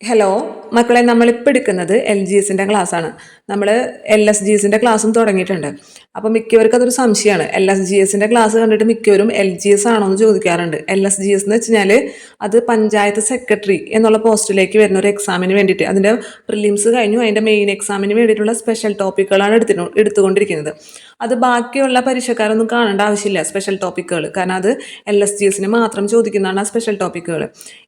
Hello മക്കളെ നമ്മളിപ്പോൾ എടുക്കുന്നത് എൽ ജി എസിന്റെ ക്ലാസ്സാണ് നമ്മൾ എൽ എസ് ജി എസിന്റെ ക്ലാസ്സും തുടങ്ങിയിട്ടുണ്ട്. അപ്പോൾ മിക്കവർക്കും അതൊരു സംശയമാണ്. എൽ എസ് ജി എസിന്റെ ക്ലാസ് കണ്ടിട്ട് മിക്കവരും എൽ ജി എസ് ആണോ എന്ന് ചോദിക്കാറുണ്ട്. എൽ എസ് ജി എസ് എന്ന് വെച്ച് കഴിഞ്ഞാൽ അത് പഞ്ചായത്ത് സെക്രട്ടറി എന്നുള്ള പോസ്റ്റിലേക്ക് വരുന്ന ഒരു എക്സാമിന് വേണ്ടിയിട്ട്. അതിന്റെ പ്രിലിംസ് കഴിഞ്ഞു അതിന്റെ മെയിൻ എക്സാമിന് വേണ്ടിയിട്ടുള്ള സ്പെഷ്യൽ ടോപ്പിക്കുകളാണ് എടുത്തിട്ട് എടുത്തുകൊണ്ടിരിക്കുന്നത്. അത് ബാക്കിയുള്ള പരീക്ഷക്കാരൊന്നും കാണേണ്ട ആവശ്യമില്ല സ്പെഷ്യൽ ടോപ്പിക്കുകൾ കാരണം അത് എൽ എസ് ജി എസിന് മാത്രം ചോദിക്കുന്നതാണ് ആ സ്പെഷ്യൽ ടോപ്പിക്കുകൾ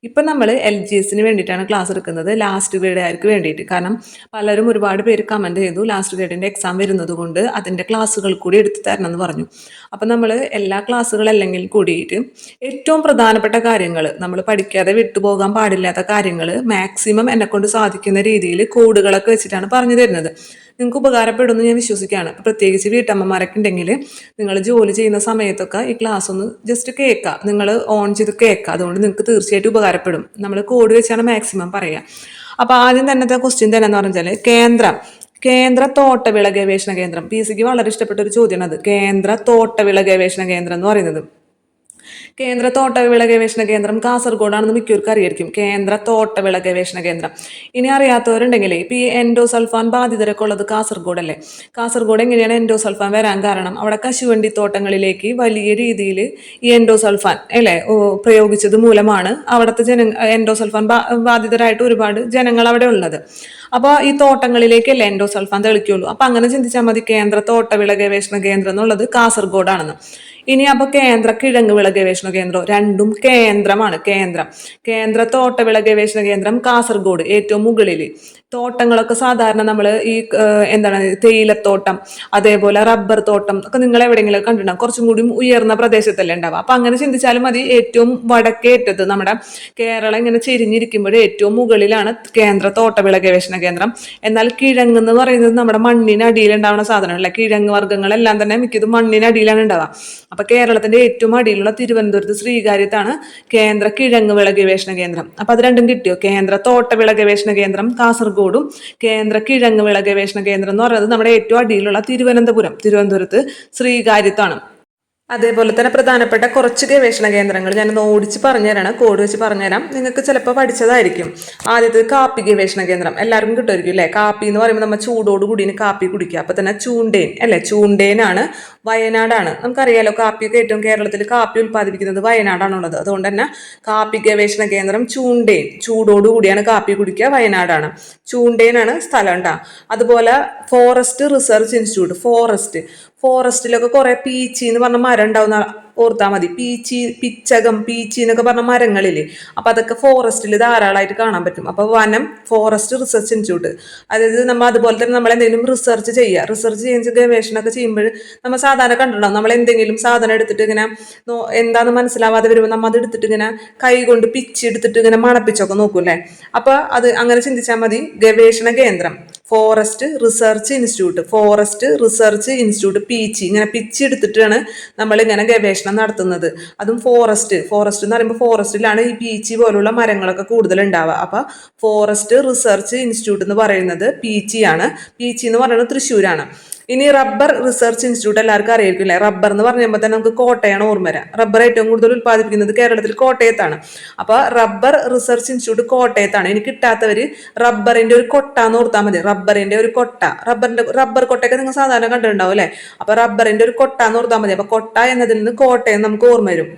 ഇപ്പം നമ്മൾ എൽ ജി എസിന് വേണ്ടിയിട്ടാണ് ക്ലാസ് എടുക്കുന്നത്. ലാസ്റ്റ് ഗ്രേഡുകാർക്ക് വേണ്ടിയിട്ട്. കാരണം പലരും ഒരുപാട് പേര് കമന്റ് ചെയ്തു ലാസ്റ്റ് ഗ്രേഡിന്റെ എക്സാം വരുന്നത് കൊണ്ട് അതിന്റെ ക്ലാസ്സുകൾ കൂടി എടുത്തു തരണം എന്ന് പറഞ്ഞു. അപ്പം നമ്മൾ എല്ലാ ക്ലാസ്സുകളല്ലെങ്കിൽ കൂടിയിട്ട് ഏറ്റവും പ്രധാനപ്പെട്ട കാര്യങ്ങൾ നമ്മൾ പഠിക്കാതെ വിട്ടുപോകാൻ പാടില്ലാത്ത കാര്യങ്ങൾ മാക്സിമം എന്നെക്കൊണ്ട് സാധിക്കുന്ന രീതിയിൽ കോഡുകളൊക്കെ വെച്ചിട്ടാണ് പറഞ്ഞു തരുന്നത്. നിങ്ങൾക്ക് ഉപകാരപ്പെടുമെന്ന് ഞാൻ വിശ്വസിക്കുകയാണ്. പ്രത്യേകിച്ച് വീട്ടമ്മമാരൊക്കെ ഉണ്ടെങ്കിൽ നിങ്ങൾ ജോലി ചെയ്യുന്ന സമയത്തൊക്കെ ഈ ക്ലാസ് ഒന്ന് ജസ്റ്റ് കേൾക്കുക നിങ്ങൾ ഓൺ ചെയ്ത് കേൾക്കുക അതുകൊണ്ട് നിങ്ങൾക്ക് തീർച്ചയായിട്ടും ഉപകാരപ്പെടും. നമ്മൾ കോഡ് വെച്ചാണ് മാക്സിമം പറയുക. അപ്പോൾ ആദ്യം തന്നത്തെ ക്വസ്റ്റ്യൻ തന്നെ എന്ന് പറഞ്ഞാൽ കേന്ദ്രം. കേന്ദ്ര തോട്ടവിള ഗവേഷണ കേന്ദ്രം. പി സിക്ക് വളരെ ഇഷ്ടപ്പെട്ട ഒരു ചോദ്യമാണ് അത്. കേന്ദ്ര തോട്ടവിള ഗവേഷണ കേന്ദ്രം എന്ന് പറയുന്നത്. കേന്ദ്ര തോട്ടവിള ഗവേഷണ കേന്ദ്രം കാസർഗോഡാണെന്ന് മിക്കവർക്കും അറിയായിരിക്കും. കേന്ദ്ര തോട്ടവിള ഗവേഷണ കേന്ദ്രം. ഇനി അറിയാത്തവരുണ്ടെങ്കിൽ ഇപ്പം ഈ എൻഡോസൾഫാൻ ബാധിതരൊക്കെ ഉള്ളത് കാസർഗോഡല്ലേ? കാസർഗോഡ് എങ്ങനെയാണ് എൻഡോസൾഫാൻ വരാൻ കാരണം? അവിടെ കശുവണ്ടി തോട്ടങ്ങളിലേക്ക് വലിയ രീതിയിൽ ഈ എൻഡോസൾഫാൻ അല്ലേ പ്രയോഗിച്ചത് മൂലമാണ് അവിടുത്തെ ജന എൻഡോസൾഫാൻ ബാധിതരായിട്ട് ഒരുപാട് ജനങ്ങൾ അവിടെ ഉള്ളത്. അപ്പോൾ ഈ തോട്ടങ്ങളിലേക്കല്ലേ എൻഡോസൾഫാൻ തെളിക്കുള്ളൂ. അപ്പം അങ്ങനെ ചിന്തിച്ചാൽ മതി. കേന്ദ്ര തോട്ടവിള ഗവേഷണ കേന്ദ്രം എന്നുള്ളത് കാസർഗോഡാണെന്ന്. ഇനി അപ്പോൾ കേന്ദ്ര കിഴങ്ങ് വിള ഗവേഷണ കേന്ദ്രം രണ്ടും കേന്ദ്രമാണ്. കേന്ദ്രം. കേന്ദ്ര തോട്ടവിള ഗവേഷണ കേന്ദ്രം കാസർഗോഡ് ഏറ്റവും മുകളിൽ തോട്ടങ്ങളൊക്കെ സാധാരണ നമ്മൾ ഈ എന്താണ് തേയിലത്തോട്ടം അതേപോലെ റബ്ബർ തോട്ടം ഒക്കെ നിങ്ങൾ എവിടെയെങ്കിലും കണ്ടിട്ടുണ്ടാവും. കുറച്ചും കൂടി ഉയർന്ന പ്രദേശത്തല്ലേ ഉണ്ടാവുക. അപ്പം അങ്ങനെ ചിന്തിച്ചാലും മതി ഏറ്റവും വടക്കേറ്റത്ത് നമ്മുടെ കേരളം ഇങ്ങനെ ചെരിഞ്ഞിരിക്കുമ്പോൾ ഏറ്റവും മുകളിലാണ് കേന്ദ്ര തോട്ടവിള ഗവേഷണ കേന്ദ്രം. എന്നാൽ കിഴങ്ങ് എന്ന് പറയുന്നത് നമ്മുടെ മണ്ണിനടിയിൽ ഉണ്ടാവുന്ന സാധനമല്ല? കിഴങ്ങ് വർഗങ്ങളെല്ലാം തന്നെ മിക്കതും മണ്ണിനടിയിലാണ് ഉണ്ടാവുക. അപ്പൊ കേരളത്തിന്റെ ഏറ്റവും അടിയിലുള്ള തിരുവനന്തപുരത്ത് ശ്രീകാര്യത്താണ് കേന്ദ്ര കിഴങ്ങ് വിള ഗവേഷണ കേന്ദ്രം. അപ്പൊ അത് രണ്ടും കിട്ടിയോ? കേന്ദ്ര തോട്ടവിള ഗവേഷണ കേന്ദ്രം കാസർഗോഡും കേന്ദ്ര കിഴങ്ങ് വിള ഗവേഷണ കേന്ദ്രം എന്ന് പറയുന്നത് നമ്മുടെ ഏറ്റവും അടിയിലുള്ള തിരുവനന്തപുരം തിരുവനന്തപുരത്ത് ശ്രീകാര്യത്താണ്. അതേപോലെ തന്നെ പ്രധാനപ്പെട്ട കുറച്ച് ഗവേഷണ കേന്ദ്രങ്ങൾ ഞാനൊന്ന് ഓടിച്ച് പറഞ്ഞുതരാണ്. കോഡ് വെച്ച് പറഞ്ഞുതരാം. നിങ്ങൾക്ക് ചിലപ്പോൾ പഠിച്ചതായിരിക്കും. ആദ്യത്തെ കാപ്പി ഗവേഷണ കേന്ദ്രം. എല്ലാവർക്കും കിട്ടുമായിരിക്കും അല്ലേ? കാപ്പി എന്ന് പറയുമ്പോൾ നമ്മൾ ചൂടോട് കൂടി കാപ്പി കുടിക്കുക. അപ്പോൾ തന്നെ ചൂണ്ടേൻ അല്ലേ? ചൂണ്ടേനാണ് വയനാടാണ്. നമുക്കറിയാലോ കാപ്പിയൊക്കെ ഏറ്റവും കേരളത്തിൽ കാപ്പി ഉൽപ്പാദിപ്പിക്കുന്നത് വയനാടാണുള്ളത്. അതുകൊണ്ട് തന്നെ കാപ്പി ഗവേഷണ കേന്ദ്രം ചൂണ്ടേൻ. ചൂടോട് കൂടിയാണ് കാപ്പി കുടിക്കുക വയനാടാണ്. ചൂണ്ടേനാണ് സ്ഥലം ഉണ്ടാ അതുപോലെ ഫോറസ്റ്റ് റിസർച്ച് ഇൻസ്റ്റിറ്റ്യൂട്ട്. ഫോറസ്റ്റ്. ഫോറസ്റ്റിലൊക്കെ കുറെ പീച്ചി എന്ന് പറഞ്ഞ മരം ഉണ്ടാവുന്ന ഓർത്താൽ മതി. പീച്ചി പിച്ചകം പീച്ചി എന്നൊക്കെ പറഞ്ഞ മരങ്ങളില്ലേ? അപ്പൊ അതൊക്കെ ഫോറസ്റ്റിൽ ധാരാളമായിട്ട് കാണാൻ പറ്റും. അപ്പൊ വനം ഫോറസ്റ്റ് റിസർച്ച് ഇൻസ്റ്റിറ്റ്യൂട്ട്. അതായത് നമ്മൾ അതുപോലെ തന്നെ നമ്മൾ എന്തെങ്കിലും റിസർച്ച് ചെയ്യുക റിസർച്ച് ചെയ്യുന്ന ഗവേഷണമൊക്കെ ചെയ്യുമ്പോൾ നമ്മൾ സാധാരണ കണ്ടിട്ടുണ്ടാവും. നമ്മൾ എന്തെങ്കിലും സാധനം എടുത്തിട്ട് ഇങ്ങനെ എന്താണെന്ന് മനസ്സിലാവാതെ വരുമ്പോൾ നമ്മൾ അത് എടുത്തിട്ട് ഇങ്ങനെ കൈ കൊണ്ട് പിച്ചി എടുത്തിട്ട് ഇങ്ങനെ മണപ്പിച്ചൊക്കെ നോക്കൂല്ലേ അപ്പൊ അത് അങ്ങനെ ചിന്തിച്ചാൽ മതി. ഗവേഷണ കേന്ദ്രം. Forest research institute. Forest research institute Peechi. ഇങ്ങനെ പിച്ച് എടുത്തിട്ടാണ് നമ്മൾ ഇങ്ങനെ ഗവേഷണം നടത്തുന്നത്. അതും ഫോറസ്റ്റ് ഫോറസ്റ്റ് എന്ന് പറയുമ്പോൾ ഫോറസ്റ്റിലാണ് ഈ പീച്ചി പോലുള്ള മരങ്ങളൊക്കെ കൂടുതൽ ഉണ്ടാവുക അപ്പൊ ഫോറസ്റ്റ് റിസർച്ച് ഇൻസ്റ്റിറ്റ്യൂട്ട് എന്ന് പറയുന്നത് പീച്ചിയാണ്. പീച്ചി എന്ന് പറയുന്നത് തൃശ്ശൂരാണ്. ഇനി റബ്ബർ റിസർച്ച് ഇൻസ്റ്റിറ്റ്യൂട്ട് എല്ലാവർക്കും അറിയായിരിക്കും അല്ലേ റബ്ബർ എന്ന് പറയുമ്പോൾ തന്നെ നമുക്ക് കോട്ടയാണ് ഓർമ്മ വരാം. റബ്ബർ ഏറ്റവും കൂടുതൽ ഉൽപ്പാദിപ്പിക്കുന്നത് കേരളത്തിൽ കോട്ടയത്താണ്. അപ്പോൾ റബ്ബർ റിസർച്ച് ഇൻസ്റ്റിറ്റ്യൂട്ട് കോട്ടയത്താണ്. ഇനി കിട്ടാത്തവർ റബ്ബറിന്റെ ഒരു കൊട്ട എന്ന് ഓർത്താൽ മതി. റബ്ബറിന്റെ ഒരു കൊട്ട. റബ്ബറിന്റെ റബ്ബർ കൊട്ടയൊക്കെ നിങ്ങൾ സാധാരണ കണ്ടിട്ടുണ്ടാവും അല്ലേ? അപ്പോൾ റബ്ബറിന്റെ ഒരു കൊട്ട എന്ന് ഓർത്താൽ മതി. അപ്പൊ കൊട്ട എന്നതിൽ നിന്ന് കോട്ടയം നമുക്ക് ഓർമ്മ വരും.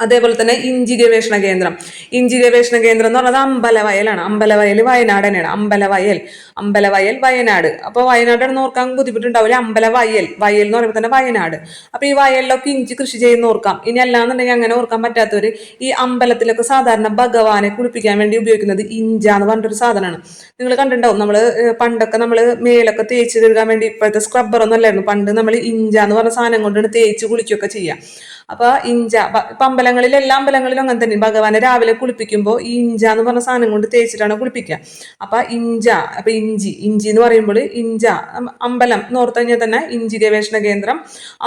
അതേപോലെ തന്നെ ഇഞ്ചി ഗവേഷണ കേന്ദ്രം. ഇഞ്ചി ഗവേഷണ കേന്ദ്രം എന്ന് പറയുന്നത് അമ്പലവയലാണ്. അമ്പലവയൽ വയനാട് തന്നെയാണ്. അമ്പലവയൽ. അമ്പലവയൽ വയനാട്. അപ്പോൾ വയനാടാണ് ഓർക്കാൻ ബുദ്ധിമുട്ടുണ്ടാവില്ല. അമ്പലവയൽ. വയൽ എന്ന് പറയുമ്പോൾ തന്നെ വയനാട്. അപ്പോൾ ഈ വയലിലൊക്കെ ഇഞ്ചി കൃഷി ചെയ്യുന്ന ഓർക്കാം. ഇനി അല്ലാന്നുണ്ടെങ്കിൽ അങ്ങനെ ഓർക്കാൻ പറ്റാത്തവർ ഈ അമ്പലത്തിലൊക്കെ സാധാരണ ഭഗവാനെ കുളിപ്പിക്കാൻ വേണ്ടി ഉപയോഗിക്കുന്നത് ഇഞ്ച എന്ന് പറഞ്ഞിട്ടൊരു സാധനമാണ്. നിങ്ങൾ കണ്ടിട്ടുണ്ടാവും. നമ്മൾ പണ്ടൊക്കെ നമ്മൾ മേലൊക്കെ തേച്ച് കഴുകാൻ വേണ്ടി ഇപ്പോഴത്തെ സ്ക്രബ്ബർ ഒന്നും അല്ലായിരുന്നു. പണ്ട് നമ്മൾ ഇഞ്ച എന്ന് പറഞ്ഞ സാധനം കൊണ്ടാണ് തേച്ച് കുളിക്കുകയൊക്കെ ചെയ്യുക അപ്പൊ ഇഞ്ച പമ്പലങ്ങളിൽ എല്ലാ അമ്പലങ്ങളിലും അങ്ങനെ തന്നെ. ഭഗവാനെ രാവിലെ കുളിപ്പിക്കുമ്പോൾ ഈ ഇഞ്ച എന്ന് പറഞ്ഞ സാധനം കൊണ്ട് തേച്ചിട്ടാണ് കുളിപ്പിക്കുക. അപ്പൊ ഇഞ്ച അപ്പൊ ഇഞ്ചി ഇഞ്ചി എന്ന് പറയുമ്പോൾ ഇഞ്ച അമ്പലം എന്ന് ഓർത്തു കഴിഞ്ഞാൽ തന്നെ ഇഞ്ചി ഗവേഷണ കേന്ദ്രം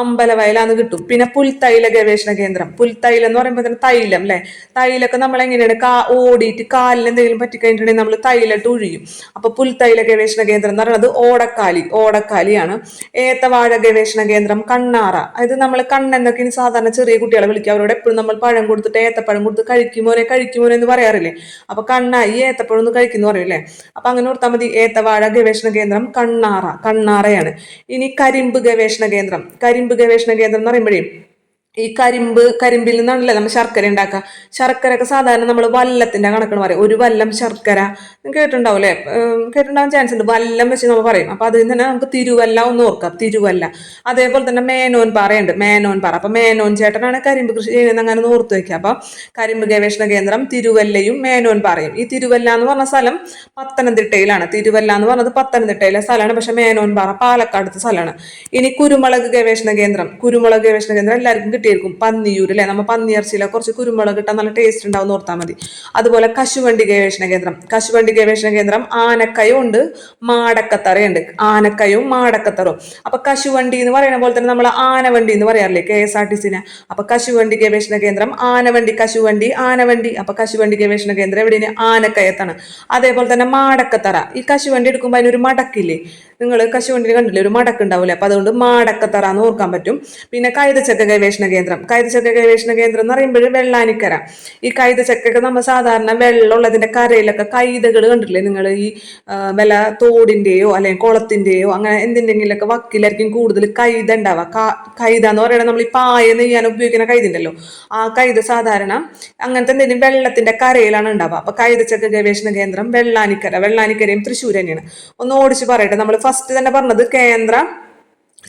അമ്പലവയലാന്ന് കിട്ടും. പിന്നെ പുൽത്തൈല ഗവേഷണ കേന്ദ്രം. പുൽത്തൈലം എന്ന് പറയുമ്പോൾ തന്നെ തൈലം അല്ലെ? തൈലൊക്കെ നമ്മൾ എങ്ങനെയാണ്? കാ ഓടിയിട്ട് കാലിൽ എന്തെങ്കിലും പറ്റിക്കഴിഞ്ഞിട്ടുണ്ടെങ്കിൽ നമ്മൾ തൈലിട്ട് ഒഴിയും അപ്പൊ പുൽത്തൈല ഗവേഷണ കേന്ദ്രം എന്ന് പറയുന്നത് ഓടക്കാലി ഓടക്കാലിയാണ്. ഏത്തവാഴ ഗവേഷണ കേന്ദ്രം കണ്ണാറ. അതായത് നമ്മൾ കണ്ണെന്നൊക്കെ സാധാരണ സാധാരണ ചെറിയ കുട്ടികളെ വിളിക്കുക അവരോട് എപ്പോഴും നമ്മൾ പഴം കൊടുത്തിട്ട് ഏത്തപ്പഴം കൊടുത്ത് കഴിക്കുമോനെ കഴിക്കുമോനെ എന്ന് പറയാറില്ലേ? അപ്പൊ കണ്ണ ഈ ഏത്തപ്പഴം ഒന്ന് കഴിക്കുന്നു പറയൂല്ലേ? അപ്പൊ അങ്ങനെ ഓർത്താൽ മതി. ഏത്തവാഴ ഗവേഷണ കേന്ദ്രം കണ്ണാറ കണ്ണാറയാണ്. ഇനി കരിമ്പ് ഗവേഷണ കേന്ദ്രം. കരിമ്പ് ഗവേഷണ കേന്ദ്രം എന്ന് പറയുമ്പോഴേ ഈ കരിമ്പ് കരിമ്പിൽ നിന്നാണല്ലേ നമ്മൾ ശർക്കര ഉണ്ടാക്കുക. ശർക്കര ഒക്കെ സാധാരണ നമ്മൾ വല്ലത്തിന്റെ കണക്കെന്ന് പറയും. ഒരു വല്ലം ശർക്കര. കേട്ടിട്ടുണ്ടാവും അല്ലേ കേട്ടിട്ടുണ്ടാവാൻ ചാൻസ് ഉണ്ട്. വല്ലം വെച്ച് നമ്മൾ പറയും. അപ്പൊ അതിൽ തന്നെ നമുക്ക് തിരുവല്ല ഒന്ന് ഓർക്കാം. തിരുവല്ല. അതേപോലെ തന്നെ മേനോൻ പാറയുണ്ട്. മേനോൻ പാറ. അപ്പൊ മേനോൻ ചേട്ടനാണ് കരിമ്പ് കൃഷി ചെയ്യുന്നത് അങ്ങനെ ഓർത്ത് വെക്കുക. അപ്പൊ കരിമ്പ് ഗവേഷണ കേന്ദ്രം തിരുവല്ലയും മേനോൻ പാറയും. ഈ തിരുവല്ല എന്ന് പറഞ്ഞ സ്ഥലം പത്തനംതിട്ടയിലാണ്. തിരുവല്ല എന്ന് പറഞ്ഞത് പത്തനംതിട്ടയിലെ സ്ഥലമാണ്. പക്ഷെ മേനോൻ പാറ പാലക്കാടത്തെ സ്ഥലമാണ്. ഇനി കുരുമുളക് ഗവേഷണ കേന്ദ്രം. കുരുമുളക് ഗവേഷണ കേന്ദ്രം എല്ലാവർക്കും കിട്ടിയിരിക്കും പന്നിയൂർ അല്ലെ? നമ്മ പന്നിയിറച്ചിയിലെ കുറച്ച് കുരുമുളക് കിട്ടാൻ നല്ല ടേസ്റ്റ് ഉണ്ടാവും ഓർത്താൽ മതി. അതുപോലെ കശുവണ്ടി ഗവേഷണ കേന്ദ്രം. കശുവണ്ടി ഗവേഷണ കേന്ദ്രം ആനക്കയും ഉണ്ട് മാടക്കത്തറയുണ്ട്. ആനക്കയും മാടക്കത്തറും. അപ്പൊ കശുവണ്ടി എന്ന് പറയുന്ന പോലെ തന്നെ നമ്മൾ ആനവണ്ടി എന്ന് പറയാറില്ലേ കെ എസ് ആർ ടി സിനെ അപ്പൊ കശുവണ്ടി ഗവേഷണ കേന്ദ്രം ആനവണ്ടി കശുവണ്ടി ആനവണ്ടി. അപ്പൊ കശുവണ്ടി ഗവേഷണ കേന്ദ്രം എവിടെയാണ്? ആനക്കയത്താണ്. അതേപോലെ തന്നെ മാടക്കത്തറ. ഈ കശുവണ്ടി എടുക്കുമ്പോൾ അതിനൊരു മടക്കില്ലേ? നിങ്ങൾ കശുവണ്ടി കണ്ടില്ലേ? ഒരു മടക്ക് ഉണ്ടാവില്ലേ അപ്പൊ അതുകൊണ്ട് മാടക്കത്തറ എന്ന് ഓർക്കാൻ പറ്റും. പിന്നെ കൈതച്ചക്ക ഗവേഷണ കേന്ദ്രം കൈതച്ചക്ക ഗവേഷണ കേന്ദ്രം എന്ന് പറയുമ്പോൾ വെള്ളാനിക്കര. ഈ കൈതച്ചക്കൊക്കെ നമ്മൾ സാധാരണ വെള്ളമുള്ളതിന്റെ കരയിലൊക്കെ കൈതകൾ കണ്ടിട്ടില്ലേ നിങ്ങൾ? ഈ വല്ല തോടിന്റെയോ അല്ലെങ്കിൽ കുളത്തിന്റെയോ അങ്ങനെ എന്തിന്റെങ്കിലൊക്കെ വക്കിലായിരിക്കും കൂടുതൽ കൈത ഉണ്ടാവുക. കൈത എന്ന് പറയുന്നത് നമ്മൾ ഈ പായ നെയ്യാൻ ഉപയോഗിക്കുന്ന കൈത ഉണ്ടല്ലോ ആ കൈത സാധാരണ അങ്ങനത്തെ എന്തെങ്കിലും വെള്ളത്തിന്റെ കരയിലാണ് ഉണ്ടാവുക. അപ്പോൾ കൈതച്ചക്ക ഗവേഷണ കേന്ദ്രം വെള്ളാനിക്കര വെള്ളാനിക്കരയും തൃശ്ശൂർ തന്നെയാണ്. ഒന്ന് ഓടിച്ച് പറയട്ടെ നമ്മൾ ഫസ്റ്റ് തന്നെ പറഞ്ഞത് കേന്ദ്ര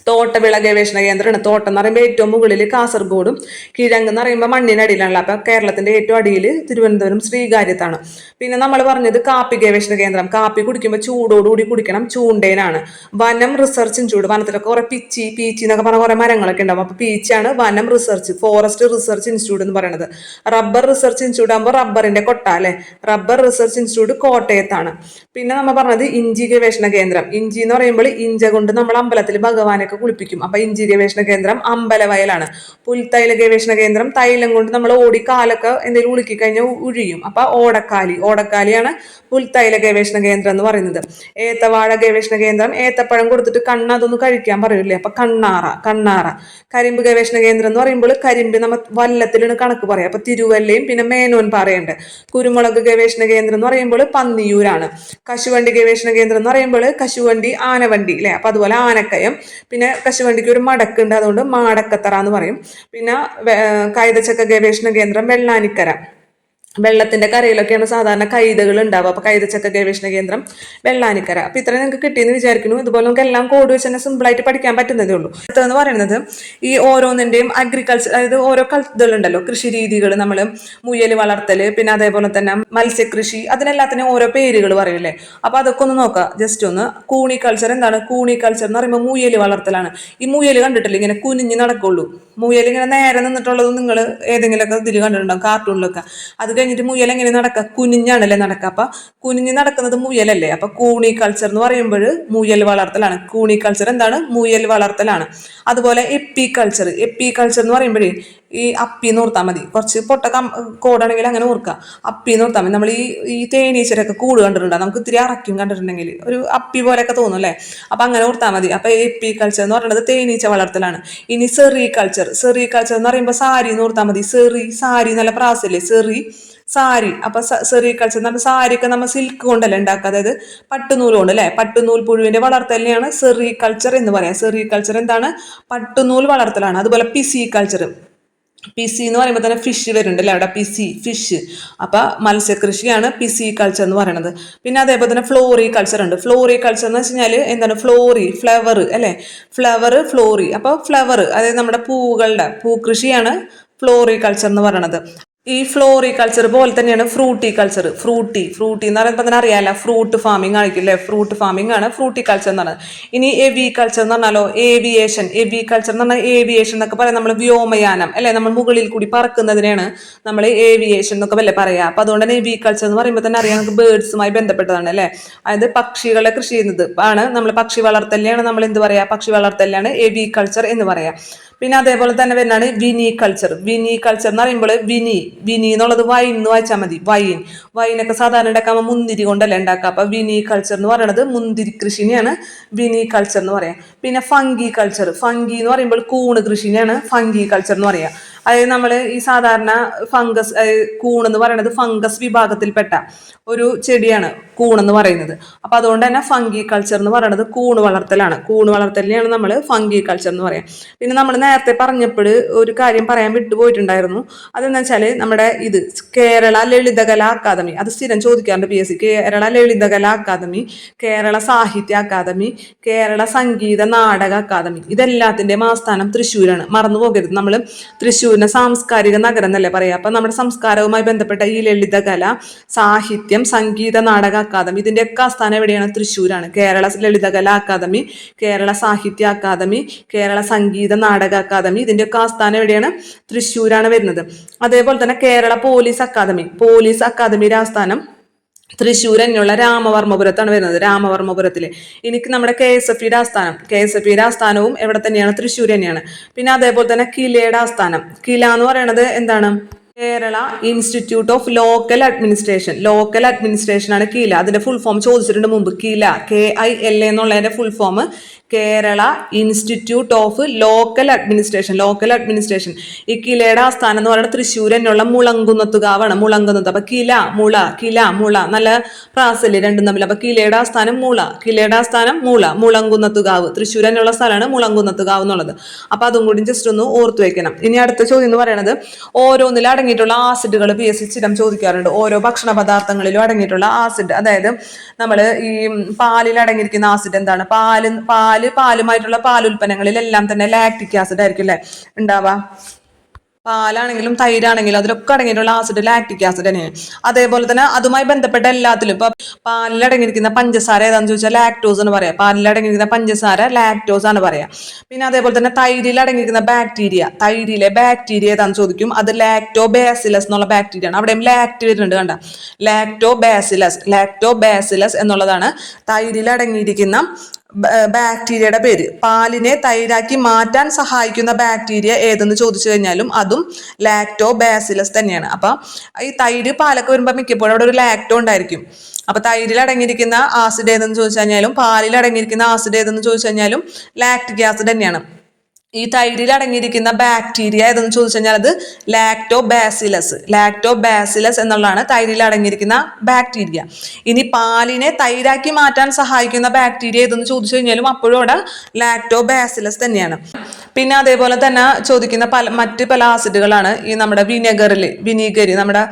തോട്ടവിള ഗവേഷണ കേന്ദ്രമാണ്. തോട്ടം എന്ന് പറയുമ്പോൾ ഏറ്റവും മുകളിൽ കാസർഗോഡും കിഴങ്ങ് എന്ന് പറയുമ്പോൾ മണ്ണിനടിയിലാണല്ലോ അപ്പോൾ കേരളത്തിന്റെ ഏറ്റവും അടിയിൽ തിരുവനന്തപുരം ശ്രീകാര്യത്താണ്. പിന്നെ നമ്മൾ പറഞ്ഞത് കാപ്പി ഗവേഷണ കേന്ദ്രം. കാപ്പി കുടിക്കുമ്പോൾ ചൂടോടുകൂടി കുടിക്കണം. ചൂണ്ടേനാണ്. വനം റിസർച്ച് ചൂട് വനത്തിലൊക്കെ കുറേ പിച്ചി പീച്ചി എന്നൊക്കെ പറഞ്ഞ കുറേ മരങ്ങളൊക്കെ ഉണ്ടാവും. അപ്പോൾ പീച്ചാണ് വനം റിസർച്ച് ഫോറസ്റ്റ് റിസർച്ച് ഇൻസ്റ്റിറ്റ്യൂട്ട് എന്ന് പറയുന്നത് റബ്ബർ റിസർച്ച് ഇൻസ്റ്റിറ്റ്യൂട്ട് ആകുമ്പോൾ റബ്ബറിന്റെ കൊട്ട അല്ലേ? റബ്ബർ റിസർച്ച് ഇൻസ്റ്റിറ്റ്യൂട്ട് കോട്ടയത്താണ്. പിന്നെ നമ്മൾ പറഞ്ഞത് ഇഞ്ചി ഗവേഷണ കേന്ദ്രം. ഇഞ്ചി എന്ന് പറയുമ്പോൾ ഇഞ്ച കൊണ്ട് നമ്മൾ അമ്പലത്തിൽ ഭഗവാനൊക്കെ കുളിപ്പിക്കും. അപ്പൊ ഇഞ്ചി ഗവേഷണ കേന്ദ്രം അമ്പലവയലാണ്. പുൽത്തൈല ഗവേഷണ കേന്ദ്രം തൈലം കൊണ്ട് നമ്മൾ ഓടി കാലൊക്കെ എന്തെങ്കിലും ഉളുക്കി കഴിഞ്ഞാൽ ഉഴിയും. അപ്പൊ ഓടക്കാലി. ഓടക്കാലിയാണ് പുൽത്തൈല ഗവേഷണ കേന്ദ്രം എന്ന് പറയുന്നത്. ഏത്തവാഴ ഗവേഷണ കേന്ദ്രം ഏത്തപ്പഴം കൊടുത്തിട്ട് കണ്ണ അതൊന്ന് കഴിക്കാൻ പറയൂലേ അപ്പൊ കണ്ണാറ കണ്ണാറ. കരിമ്പ് ഗവേഷണ കേന്ദ്രം എന്ന് പറയുമ്പോൾ കരിമ്പ് നമ്മൾ വല്ലത്തിലാണ് കണക്ക് പറയാം. അപ്പൊ തിരുവല്ലയും പിന്നെ മേനോൻ പാറയുണ്ട്. കുരുമുളക് ഗവേഷണ കേന്ദ്രം എന്ന് പറയുമ്പോൾ പന്നിയൂരാണ്. കശുവണ്ടി ഗവേഷണ കേന്ദ്രം എന്ന് പറയുമ്പോൾ കശുവണ്ടി ആനവണ്ടി അല്ലെ അപ്പൊ അതുപോലെ ആനക്കയം പിന്നെ കശുവണ്ടിക്ക് ഒരു മടക്കുണ്ട്. അതുകൊണ്ട് മാടക്കത്തറ എന്ന് പറയും. പിന്നെ കൈതച്ചക്ക ഗവേഷണ കേന്ദ്രം വെള്ളാനിക്കര. വെള്ളത്തിന്റെ കരയിലൊക്കെയാണ് സാധാരണ കൈതകൾ ഉണ്ടാവുക. അപ്പൊ കൈതച്ചക്ക ഗവേഷണ കേന്ദ്രം വെള്ളാനിക്കര. അപ്പൊ ഇത്രയും നിങ്ങൾക്ക് കിട്ടിയെന്ന് വിചാരിക്കുന്നു. ഇതുപോലെ നമുക്ക് എല്ലാം കോഡ് വെച്ച് തന്നെ സിമ്പിൾ ആയിട്ട് പഠിക്കാൻ പറ്റുന്നതേ ഉള്ളൂ. അടുത്തതെന്ന് പറയുന്നത് ഈ ഓരോന്നിന്റെയും അഗ്രികൾച്ചർ അതായത് ഓരോ കളുണ്ടല്ലോ കൃഷി രീതികൾ നമ്മൾ മുയൽ വളർത്തൽ പിന്നെ അതേപോലെ തന്നെ മത്സ്യകൃഷി അതിനെല്ലാത്തിനും ഓരോ പേരുകൾ പറയല്ലേ? അപ്പൊ അതൊക്കെ ഒന്ന് നോക്കാം. ജസ്റ്റ് ഒന്ന് കൂണി കൾച്ചർ എന്താണ്? കൂണി കൾച്ചർ എന്ന് പറയുമ്പോൾ മുയൽ വളർത്തലാണ്. ഈ മുയൽ കണ്ടിട്ടില്ല? ഇങ്ങനെ കുനിഞ്ഞ് നടക്കുള്ളൂ. മുയൽ ഇങ്ങനെ നേരെ നിന്നിട്ടുള്ളത് നിങ്ങൾ ഏതെങ്കിലുമൊക്കെ ഇതിൽ കണ്ടിട്ടുണ്ടാവും കാർട്ടൂണിലൊക്കെ അത് കഴിഞ്ഞിട്ട് മുയൽ എങ്ങനെ നടക്കുക കുനിഞ്ഞാണല്ലേ നടക്കുക അപ്പൊ കുനിഞ്ഞ് നടക്കുന്നത് മുയലല്ലേ? അപ്പൊ കൂണി കൾച്ചർ എന്ന് പറയുമ്പോൾ മുയൽ വളർത്തലാണ്. കൂണി കൾച്ചർ എന്താണ്? മുയൽ വളർത്തലാണ്. അതുപോലെ എപ്പി കൾച്ചർ എപ്പി കൾച്ചർ എന്ന് പറയുമ്പോഴേ ഈ അപ്പി എന്ന് ഓർത്താൽ മതി. കുറച്ച് പൊട്ട കം കോടാണെങ്കിൽ അങ്ങനെ ഓർക്കുക. അപ്പി എന്ന് ഓർത്താൽ മതി. നമ്മൾ ഈ ഈ തേനീച്ചരൊക്കെ കൂട് കണ്ടിട്ടുണ്ടാകും നമുക്ക് ഇത്തിരി അറക്കും കണ്ടിട്ടുണ്ടെങ്കിൽ. ഒരു അപ്പി പോലെയൊക്കെ തോന്നും അല്ലേ? അപ്പം അങ്ങനെ ഓർത്താൽ മതി. അപ്പൊ എപ്പി കൾച്ചർ എന്ന് പറയുന്നത് തേനീച്ച വളർത്തലാണ്. ഇനി സെറി കൾച്ചർ സെറി കൾച്ചർ എന്ന് പറയുമ്പോൾ സാരി എന്ന് ഓർത്താൽ മതി. സെറി സാരി നല്ല പ്രാസല്ലേ? സെറി സാരി. അപ്പൊ സെറി കൾച്ചർ പറഞ്ഞാൽ സാരിയൊക്കെ നമ്മൾ സിൽക്ക് കൊണ്ടല്ലേ ഉണ്ടാക്കുക അതായത് പട്ടുനൂൽ കൊണ്ട് അല്ലേ? പട്ടുനൂൽ പുഴുവിന്റെ വളർത്തലിനെയാണ് സെറി കൾച്ചർ എന്ന് പറയാം. സെറി കൾച്ചർ എന്താണ്? പട്ടുനൂൽ വളർത്തലാണ്. അതുപോലെ പിസി കൾച്ചർ പിസി എന്ന് പറയുമ്പോൾ തന്നെ ഫിഷ് വരുന്നുണ്ടല്ലേ അവിടെ പിസി ഫിഷ് അപ്പോൾ മത്സ്യകൃഷിയാണ് പി സി കൾച്ചർ എന്ന് പറയുന്നത് പിന്നെ അതേപോലെ തന്നെ ഫ്ലോറി കൾച്ചർ ഉണ്ട്. ഫ്ലോറി കൾച്ചർ എന്ന് വെച്ച് കഴിഞ്ഞാൽ എന്താണ്? ഫ്ലോറി ഫ്ലവർ അല്ലേ? ഫ്ലവർ ഫ്ലോറി അപ്പോൾ ഫ്ലവർ അതായത് നമ്മുടെ പൂവുകളുടെ പൂക്കൃഷിയാണ് ഫ്ലോറി കൾച്ചർ എന്ന് പറയുന്നത് ഈ ഫ്ലോറി കൾച്ചർ പോലെ തന്നെയാണ് ഫ്രൂട്ടി കൾച്ചർ ഫ്രൂട്ടി ഫ്രൂട്ടി എന്ന് പറയുമ്പോൾ തന്നെ അറിയാലോ ഫ്രൂട്ട് ഫാമിംഗ് ആയിരിക്കും അല്ലേ ഫ്രൂട്ട് ഫാമിംഗ് ആണ് ഫ്രൂട്ടി കൾച്ചർ എന്ന് പറയുന്നത് ഇനി എവി കൾച്ചർ എന്ന് പറഞ്ഞാലോ ഏവിയേഷൻ എവി കൾച്ചർ എന്ന് പറഞ്ഞാൽ ഏവിയേഷൻ എന്നൊക്കെ പറയാം. നമ്മൾ വ്യോമയാനം അല്ലേ? നമ്മൾ മുകളിൽ കൂടി പറക്കുന്നതിനെയാണ് നമ്മൾ ഏവിയേഷൻ എന്നൊക്കെ വല്ലേ പറയാം. അപ്പൊ അതുകൊണ്ട് തന്നെ എവി കൾച്ചർ എന്ന് പറയുമ്പോൾ തന്നെ അറിയാം നമുക്ക് ബേർഡ്സുമായി ബന്ധപ്പെട്ടതാണ് അല്ലെ? അതായത് പക്ഷികളെ കൃഷി ചെയ്യുന്നത്. ആണ് നമ്മൾ പക്ഷി വളർത്തലിനെയാണ് നമ്മൾ എന്ത് പറയാ? പക്ഷി വളർത്തലിനാണ് എവി കൾച്ചർ എന്ന് പറയാം. പിന്നെ അതേപോലെ തന്നെ വരുന്നതാണ് വിനി കൾച്ചർ വിനി കൾച്ചർ എന്ന് പറയുമ്പോൾ വിനി വിനി എന്നുള്ളത് വൈൻ എന്ന് വായിച്ചാൽ മതി. വൈൻ വൈനൊക്കെ സാധാരണ ഉണ്ടാക്കാൻ മുന്തിരി കൊണ്ടല്ലേ ഉണ്ടാക്കുക അപ്പൊ വിനി കൾച്ചർ എന്ന് പറയുന്നത് മുന്തിരി കൃഷിനെയാണ് വിനി കൾച്ചർ എന്ന് പറയാം. പിന്നെ ഫംഗി കൾച്ചർ ഫംഗി എന്ന് പറയുമ്പോൾ കൂണ് കൃഷിനെയാണ് ഫംഗി കൾച്ചർ എന്ന് പറയാം. അതായത് നമ്മൾ ഈ സാധാരണ ഫംഗസ് കൂൺ എന്ന് പറയുന്നത് ഫംഗസ് വിഭാഗത്തിൽപ്പെട്ട ഒരു ചെടിയാണ് കൂണെന്ന് പറയുന്നത്. അപ്പം അതുകൊണ്ട് തന്നെ ഫംഗി കൾച്ചർ എന്ന് പറയുന്നത് കൂണ് വളർത്തലാണ്. കൂണ് വളർത്തലിനെയാണ് നമ്മൾ ഫംഗി കൾച്ചർ എന്ന് പറയാം. പിന്നെ നമ്മൾ നേരത്തെ പറഞ്ഞപ്പോൾ ഒരു കാര്യം പറയാൻ വിട്ടുപോയിട്ടുണ്ടായിരുന്നു. അതെന്ന് വെച്ചാൽ നമ്മുടെ ഇത് കേരള ലളിതകലാ അക്കാദമി അത് സ്ഥിരം ചോദിക്കാറുണ്ട് P S C. Kerala Lalithakala academy Kerala Sahitya academy Kerala Sangeetha Nataka academy ഇതെല്ലാത്തിന്റെയും ആസ്ഥാനം തൃശ്ശൂരാണ്. മറന്നു പോകരുത് നമ്മൾ തൃശ്ശൂരിനെ സാംസ്കാരിക നഗരം എന്നല്ലേ പറയാം? അപ്പം നമ്മുടെ സംസ്കാരവുമായി ബന്ധപ്പെട്ട ഈ ലളിതകല സാഹിത്യം സംഗീത നാടക അക്കാദമി ഇതിന്റെയൊക്കെ ആസ്ഥാനം എവിടെയാണ്? തൃശ്ശൂരാണ്. Kerala Lalithakala academy Kerala Sahitya academy Kerala Sangeetha Nataka academy ഇതിന്റെയൊക്കെ ആസ്ഥാനം എവിടെയാണ്? തൃശ്ശൂരാണ് വരുന്നത്. അതേപോലെ തന്നെ കേരള പോലീസ് അക്കാദമി. പോലീസ് അക്കാദമിയുടെ ആസ്ഥാനം തൃശ്ശൂർ രാമവർമ്മപുരത്താണ് വരുന്നത്. രാമവർമ്മപുരത്തിൽ എനിക്ക് നമ്മുടെ കെ എസ് എഫ് ഇയുടെ ആസ്ഥാനം കെ എസ് എഫ് ഇയുടെ ആസ്ഥാനവും എവിടെ തന്നെയാണ്? തൃശ്ശൂർ തന്നെയാണ്. പിന്നെ അതേപോലെ തന്നെ കിലയുടെ ആസ്ഥാനം. കില എന്ന് പറയുന്നത് എന്താണ്? Kerala institute of local administration. Local administration ആണ് കീല. അതിന്റെ ഫുൾ ഫോം ചോദിച്ചിട്ടുണ്ട് മുമ്പ്. കീല കെ ഐ എൽ എന്നുള്ളതിന്റെ full form Kerala institute of local administration local administration. ഈ കിലയുടെ ആസ്ഥാനം എന്ന് പറയുന്നത് തൃശ്ശൂർ എന്നുള്ള മുളങ്കുന്നത്തുകാവാണ് മുളങ്കുന്നത്ത് അപ്പൊ കില മുള കില മുള നല്ല പ്രാസൽ രണ്ടും തമ്മിൽ. അപ്പൊ കിലയുടെ ആസ്ഥാനം മുള കിലയുടെ ആസ്ഥാനം മുള മുളങ്കുന്നത്തുകാവ്. തൃശ്ശൂർ എന്നുള്ള സ്ഥലമാണ് മുളങ്കുന്നത്തുകാവ് എന്നുള്ളത്. അപ്പൊ അതും കൂടി ജസ്റ്റ് ഒന്ന് ഓർത്തു വെക്കണം. ഇനി അടുത്ത ചോദ്യം എന്ന് പറയുന്നത് ഓരോന്നിൽ അടങ്ങിയിട്ടുള്ള ആസിഡുകൾ പി എസ് സി സ്ഥിരം ചോദിക്കാറുണ്ട്. ഓരോ ഭക്ഷണ പദാർത്ഥങ്ങളിലും അടങ്ങിയിട്ടുള്ള ആസിഡ്. അതായത് നമ്മൾ ഈ പാലിൽ അടങ്ങിയിരിക്കുന്ന ആസിഡ് എന്താണ്? പാൽ പാൽ പാലുമായിട്ടുള്ള പാലുൽപ്പന്നങ്ങളിലെല്ലാം തന്നെ ലാക്ടിക് ആസിഡ് ആയിരിക്കും അല്ലെ? ഉണ്ടാവുക പാലാണെങ്കിലും തൈരാണെങ്കിലും അതിലൊക്കെ അടങ്ങിയിട്ടുള്ള ആസിഡ് ലാക്ടിക് ആസിഡ് തന്നെയാണ്. അതേപോലെ തന്നെ അതുമായി ബന്ധപ്പെട്ട എല്ലാത്തിലും ഇപ്പൊ പാലിൽ അടങ്ങിയിരിക്കുന്ന പഞ്ചസാര ഏതാണെന്ന് ചോദിച്ചാൽ ലാക്ടോസ് എന്ന് പറയാം. പാലിൽ അടങ്ങിയിരിക്കുന്ന പഞ്ചസാര ലാക്ടോസ് ആണ് പറയാ. പിന്നെ അതേപോലെ തന്നെ തൈരിൽ അടങ്ങിയിരിക്കുന്ന ബാക്ടീരിയ തൈരിലെ ബാക്ടീരിയ ഏതാണെന്ന് ചോദിക്കും? അത് ലാക്ടോ ബാസിലസ് എന്നുള്ള ബാക്ടീരിയ ആണ്. അവിടെയും ലാക്ട് വരുന്നുണ്ട് കണ്ട. ലാക്ടോ ബാസിലസ് ലാക്ടോ ബാസിലസ് എന്നുള്ളതാണ് തൈരിൽ അടങ്ങിയിരിക്കുന്ന ബാക്ടീരിയയുടെ പേര്. പാലിനെ തൈരാക്കി മാറ്റാൻ സഹായിക്കുന്ന ബാക്ടീരിയ ഏതെന്ന് ചോദിച്ചു കഴിഞ്ഞാലും അതും ലാക്ടോ ബാസിലസ് തന്നെയാണ്. അപ്പൊ ഈ തൈര് പാലൊക്കെ വരുമ്പോൾ മിക്കപ്പോഴും അവിടെ ഒരു ലാക്ടോ ഉണ്ടായിരിക്കും. അപ്പൊ തൈരിൽ അടങ്ങിയിരിക്കുന്ന ആസിഡ് ഏതെന്ന് ചോദിച്ചു കഴിഞ്ഞാലും പാലിൽ അടങ്ങിയിരിക്കുന്ന ആസിഡ് ഏതെന്ന് ചോദിച്ചു കഴിഞ്ഞാലും ലാക്ടിക് ആസിഡ് തന്നെയാണ്. ഈ തൈരിൽ അടങ്ങിയിരിക്കുന്ന ബാക്ടീരിയ ഏതെന്ന് ചോദിച്ചു കഴിഞ്ഞാൽ അത് ലാക്ടോ ബാസിലസ് ലാക്ടോ ബാസിലസ് എന്നുള്ളതാണ് തൈരിൽ അടങ്ങിയിരിക്കുന്ന ബാക്ടീരിയ ഇനി പാലിനെ തൈരാക്കി മാറ്റാൻ സഹായിക്കുന്ന ബാക്ടീരിയ ഏതെന്ന് ചോദിച്ചു കഴിഞ്ഞാലും അപ്പോഴും അവിടെ ലാക്ടോ ബാസിലസ് തന്നെയാണ്. പിന്നെ അതേപോലെ തന്നെ ചോദിക്കുന്ന പല മറ്റ് പല ആസിഡുകളാണ് ഈ നമ്മുടെ വിനെഗറിൽ വിനീഗരി നമ്മുടെ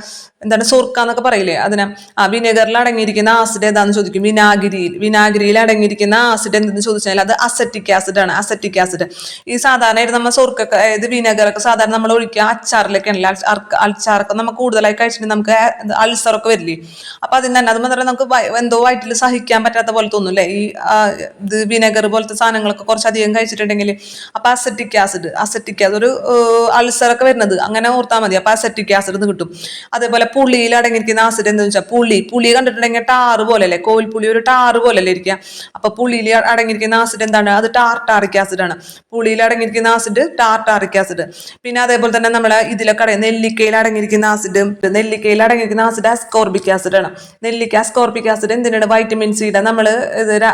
എന്താണ് സുർക്ക എന്നൊക്കെ പറയില്ലേ? അതിന് ആ വിനെഗറിൽ അടങ്ങിയിരിക്കുന്ന ആസിഡ് ഏതാണെന്ന് ചോദിക്കും? വിനാഗിരിയിൽ വിനാഗിരിയിൽ അടങ്ങിയിരിക്കുന്ന ആസിഡ് എന്തെന്ന് ചോദിച്ചാൽ അത് അസറ്റിക് ആസിഡ് ആണ് അസറ്റിക് ആസിഡ് ഈ സാധാരണയായിട്ട് നമ്മൾ സുർക്കൊക്കെ അതായത് വിനെഗറൊക്കെ സാധാരണ നമ്മൾ ഒഴിക്കുക അച്ചാറിലൊക്കെ ആണല്ലോ അച്ചാറൊക്കെ നമ്മൾ കൂടുതലായി കഴിച്ചിട്ട് നമുക്ക് അൾസറൊക്കെ വരില്ലേ? അപ്പൊ അതിന് തന്നെ അത് മാത്രമേ നമുക്ക് എന്തോ വയറ്റിൽ സഹിക്കാൻ പറ്റാത്ത പോലെ തോന്നും അല്ലേ? ഈ ഇത് വിനെഗർ പോലത്തെ സാധനങ്ങളൊക്കെ കുറച്ചധികം കഴിച്ചിട്ടുണ്ടെങ്കിൽ അപ്പൊ അസറ്റിക് ആസിഡ് അസറ്റിക് ആസിഡ് ഒരു അൾസറൊക്കെ വരുന്നത് അങ്ങനെ ഓർത്താൽ മതി. അപ്പൊ അസറ്റിക് ആസിഡ് കിട്ടും. അതേപോലെ പുളിയിൽ അടങ്ങിയിരിക്കുന്ന ആസിഡ് എന്താ വെച്ചാൽ പുളി. പുളി കണ്ടിട്ടുണ്ടെങ്കിൽ ടാറ് പോലെ അല്ലേ കോൽപ്പുളി ഒരു ടാറ് പോലെ അല്ലേ ഇരിക്കുക. അപ്പൊ പുളിയിൽ അടങ്ങിയിരിക്കുന്ന ആസിഡ് എന്താണ്? അത് ടാർട്ടാറിക് ആണ്. പുളിയിൽ അടങ്ങിയിരിക്കുന്ന ആസിഡ് ടാർട്ടാറിക് ആസിഡ് പിന്നെ അതേപോലെ തന്നെ നമ്മളെ ഇതിലൊക്കെ നെല്ലിക്കയിൽ അടങ്ങിയിരിക്കുന്ന ആസിഡ് നെല്ലിക്കയിൽ അടങ്ങിയിരിക്കുന്ന ആസിഡ് അസ്കോർബിക് ആണ്. നെല്ലിക്ക അസ്കോർബിക് ആസിഡ് എന്തിനാണ്? വൈറ്റമിൻ സിയുടെ നമ്മൾ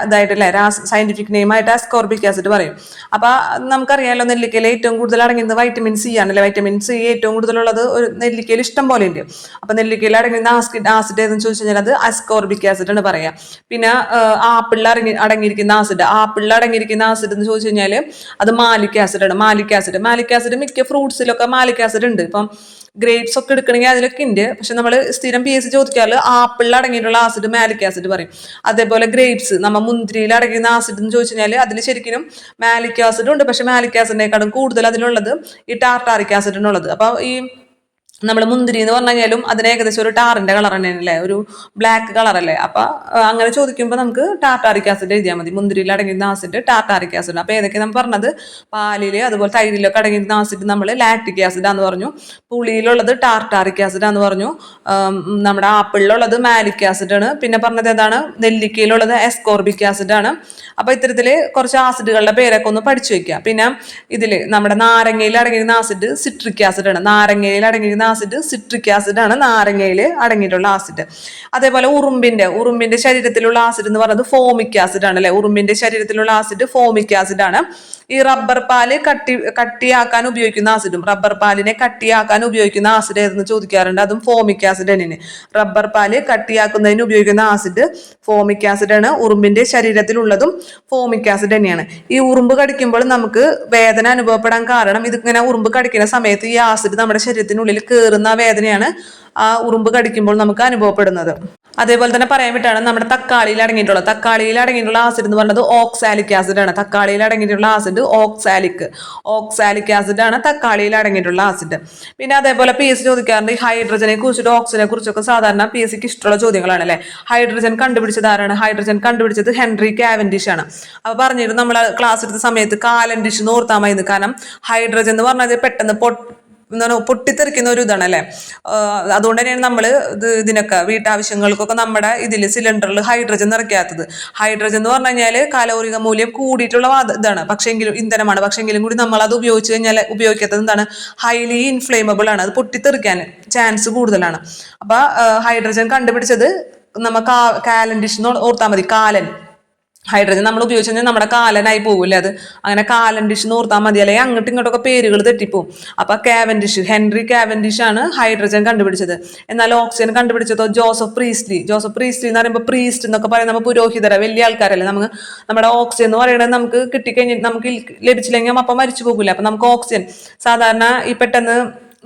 ഇതായിട്ടല്ലേ സയന്റിഫിക് നെയിം ആയിട്ട് അസ്കോർബിക് ആസിഡ് പറയും. അപ്പൊ നമുക്കറിയാമല്ലോ നെല്ലിക്കയിൽ ഏറ്റവും കൂടുതൽ അടങ്ങിയത് വൈറ്റമിൻ സി ആണല്ലേ? വൈറ്റമിൻ സി ഏറ്റവും കൂടുതലുള്ളത് ഒരു നെല്ലിക്കയിൽ ഇഷ്ടം പോലെ ഉണ്ട്. അപ്പൊ നെല്ലിക്കയിൽ അടങ്ങിയിരുന്ന ആസിഡ് ആസിഡ് ഏതെന്ന് ചോദിച്ചു കഴിഞ്ഞാൽ അത് അസ്കോർബിക് ആസിഡ് ആണ് പറയാ. പിന്നെ ആപ്പിളിൽ അടങ്ങി അടങ്ങിയിരിക്കുന്ന ആസിഡ് ആപ്പിളിൽ അടങ്ങിയിരിക്കുന്ന ആസിഡ് എന്ന് ചോദിച്ചു കഴിഞ്ഞാൽ അത് മാലിക് ആസിഡ് ആണ് മാലിക് ആസിഡ് മാലിക് ആസിഡ് മിക്ക ഫ്രൂട്ട്സിലൊക്കെ മാലിക് ആസിഡ് ഉണ്ട്. ഇപ്പം ഗ്രേപ്സ് ഒക്കെ എടുക്കണമെങ്കിൽ അതിലൊക്കെ ഉണ്ട് പക്ഷെ നമ്മൾ സ്ഥിരം പി എസ് സി ആപ്പിളിൽ അടങ്ങിയിട്ടുള്ള ആസിഡ് മാലിക് ആസിഡ് പറയും. അതേപോലെ ഗ്രേപ്സ് നമ്മ മുന്തിരിയിൽ അടങ്ങിയിരുന്ന ആസിഡ് എന്ന് ചോദിച്ചു കഴിഞ്ഞാൽ അതിൽ ശരിക്കും മാലിക് ആസിഡ് ഉണ്ട്. പക്ഷെ മാലിക് ആസിഡിനെക്കാളും കൂടുതൽ അതിലുള്ളത് ഈ ടാർട്ടാറിക് ആസിഡിനുള്ളത് അപ്പോൾ ഈ നമ്മൾ മുന്തിരി എന്ന് പറഞ്ഞു കഴിഞ്ഞാലും അതിന് ഏകദേശം ഒരു ടാറിന്റെ കളർ തന്നെയല്ലേ ഒരു ബ്ലാക്ക് കളർ അല്ലേ? അപ്പൊ അങ്ങനെ ചോദിക്കുമ്പോൾ നമുക്ക് ടാർട്ടാറിക് ആസിഡ് എഴുതിയാൽ മതി. മുന്തിരിയിൽ അടങ്ങിയിരുന്ന ആസിഡ് ടാർട്ടാറിക് ആസിഡ് അപ്പൊ ഏതൊക്കെ നമ്മൾ പറഞ്ഞത്? പാലിൽ അതുപോലെ തൈരിലൊക്കെ അടങ്ങിയിരുന്ന ആസിഡ് നമ്മൾ ലാക്ടിക് ആസിഡ് ആന്ന് പറഞ്ഞു. പുളിയിലുള്ളത് ടാർട്ടാറിക് ആസിഡ് ആന്ന് പറഞ്ഞു. നമ്മുടെ ആപ്പിളിലുള്ളത് മാലിക് ആസിഡ് ആണ്. പിന്നെ പറഞ്ഞത് ഏതാണ്? നെല്ലിക്കയിലുള്ളത് എസ്കോർബിക് ആസിഡ് ആണ്. അപ്പൊ ഇത്തരത്തിൽ കുറച്ച് ആസിഡുകളുടെ പേരൊക്കെ ഒന്ന് പഠിച്ചു വെക്കുക പിന്നെ ഇതിൽ നമ്മുടെ നാരങ്ങയിൽ അടങ്ങിയിരുന്ന ആസിഡ് സിട്രിക് ആസിഡ് ആണ്. നാരങ്ങയിൽ അടങ്ങിയിരുന്ന ആസിഡ് സിട്രിക് ആസിഡ് ആണ് നാരങ്ങയിൽ അടങ്ങിയിട്ടുള്ള ആസിഡ് അതേപോലെ ഉറുമ്പിന്റെ ഉറുമ്പിന്റെ ശരീരത്തിലുള്ള ആസിഡ് എന്ന് പറയുന്നത് ഫോമിക് ആസിഡ് ആണ് അല്ലെ? ഉറുമ്പിന്റെ ശരീരത്തിലുള്ള ആസിഡ് ഫോമിക് ആസിഡ് ആണ്. ഈ റബ്ബർ പാൽ കട്ടി കട്ടിയാക്കാൻ ഉപയോഗിക്കുന്ന ആസിഡും റബ്ബർ പാലിനെ കട്ടിയാക്കാൻ ഉപയോഗിക്കുന്ന ആസിഡ് ഏതെന്ന് ചോദിക്കാറുണ്ട്? അതും ഫോമിക് ആസിഡ് തന്നെയാണ്. റബ്ബർ പാൽ കട്ടിയാക്കുന്നതിന് ഉപയോഗിക്കുന്ന ആസിഡ് ഫോമിക് ആസിഡ് ആണ്. ഉറുമ്പിന്റെ ശരീരത്തിലുള്ളതും ഫോമിക് ആസിഡ് തന്നെയാണ്. ഈ ഉറുമ്പ് കടിക്കുമ്പോൾ നമുക്ക് വേദന അനുഭവപ്പെടാൻ കാരണം ഇതിങ്ങനെ ഉറുമ്പ് കടിക്കുന്ന സമയത്ത് ഈ ആസിഡ് നമ്മുടെ ശരീരത്തിനുള്ളിൽ കയറുന്ന വേദനയാണ് ആ ഉറുമ്പ് കടിക്കുമ്പോൾ നമുക്ക് അനുഭവപ്പെടുന്നത്. അതേപോലെ തന്നെ പറയാൻ വിട്ടാണ് നമ്മുടെ തക്കാളിയിൽ അടങ്ങിയിട്ടുള്ളത്. തക്കാളിയിൽ അടങ്ങിയിട്ടുള്ള ആസിഡ് എന്ന് പറയുന്നത് ഓക്സാലിക് ആസിഡ് ആണ്. തക്കാളിയിൽ അടങ്ങിയിട്ടുള്ള ആസിഡ് ഓക്സാലിക് ഓക്സാലിക് ആസിഡ് ആണ് തക്കാളിയിൽ അടങ്ങിയിട്ടുള്ള ആസിഡ് പിന്നെ അതേപോലെ പി എസ് ചോദിക്കാറുണ്ട് ഹൈഡ്രജനെ കുറിച്ചിട്ട് ഓക്സിജനെ കുറിച്ചൊക്കെ സാധാരണ പി എസ് സിക്ക് ഇഷ്ടമുള്ള ചോദ്യങ്ങളാണ് അല്ലേ? ഹൈഡ്രജൻ കണ്ടുപിടിച്ചത് ആരാണ്? ഹൈഡ്രജൻ കണ്ടുപിടിച്ചത് ഹെൻറി കാവൻഡിഷ് ആണ്. അപ്പൊ പറഞ്ഞിട്ട് നമ്മൾ ക്ലാസ് എടുത്ത സമയത്ത് കാലൻഡിഷ് എന്ന് ഓർത്താൽ കാരണം ഹൈഡ്രജൻ എന്ന് പറഞ്ഞാൽ പെട്ടെന്ന് എന്താണ് പൊട്ടിത്തെറിക്കുന്ന ഒരു ഇതാണ് അല്ലേ അതുകൊണ്ട് തന്നെയാണ് നമ്മൾ ഇത് ഇതിനൊക്കെ വീട്ടാവശ്യങ്ങൾക്കൊക്കെ നമ്മുടെ ഇതിൽ സിലിണ്ടറിൽ ഹൈഡ്രജൻ നിറയ്ക്കാത്തത്. ഹൈഡ്രജൻ എന്ന് പറഞ്ഞു കഴിഞ്ഞാൽ കാലോറിക മൂല്യം കൂടിയിട്ടുള്ള ഇതാണ്. പക്ഷെങ്കിലും ഇന്ധനമാണ്. പക്ഷെങ്കിലും കൂടി നമ്മൾ അത് ഉപയോഗിച്ച് കഴിഞ്ഞാൽ ഉപയോഗിക്കാത്തത് എന്താണ്? ഹൈലി ഇൻഫ്ലേമബിൾ ആണ്. അത് പൊട്ടിത്തെറിക്കാൻ ചാൻസ് കൂടുതലാണ്. അപ്പൊ ഹൈഡ്രജൻ കണ്ടുപിടിച്ചത് നമ്മ കാലൻഡിഷ് എന്ന് ഓർത്താൽ മതി. കാലൻ. ഹൈഡ്രജൻ നമ്മൾ ഉപയോഗിച്ചു കഴിഞ്ഞാൽ നമ്മുടെ കാലനായി പോകില്ലേ അത്? അങ്ങനെ കാലൻ ഡിഷ് നോർത്താൽ മതി. അല്ലെങ്കിൽ അങ്ങോട്ടും ഇങ്ങോട്ടൊക്കെ പേരുകൾ തെറ്റിപ്പോവും. അപ്പോൾ കാവൻഡിഷ് ഹെൻറി കാവൻഡിഷ് ആണ് ഹൈഡ്രജൻ കണ്ടുപിടിച്ചത്. എന്നാൽ ഓക്സിജൻ കണ്ടുപിടിച്ചതോ? ജോസഫ് പ്രീസ്ലി ജോസഫ് പ്രീസ്ലി എന്ന് പറയുമ്പോൾ പ്രീസ്റ്റ് എന്നൊക്കെ പറയുന്നത് നമ്മൾ പുരോഹിതര വലിയ ആൾക്കാരല്ലേ നമുക്ക്? നമ്മുടെ ഓക്സിജൻ എന്ന് പറയുന്നത് നമുക്ക് കിട്ടിക്കഴിഞ്ഞിട്ട് നമുക്ക് ലഭിച്ചില്ലെങ്കിൽ അപ്പം മരിച്ചു പോകില്ല? അപ്പം നമുക്ക് ഓക്സിജൻ സാധാരണ ഈ പെട്ടെന്ന്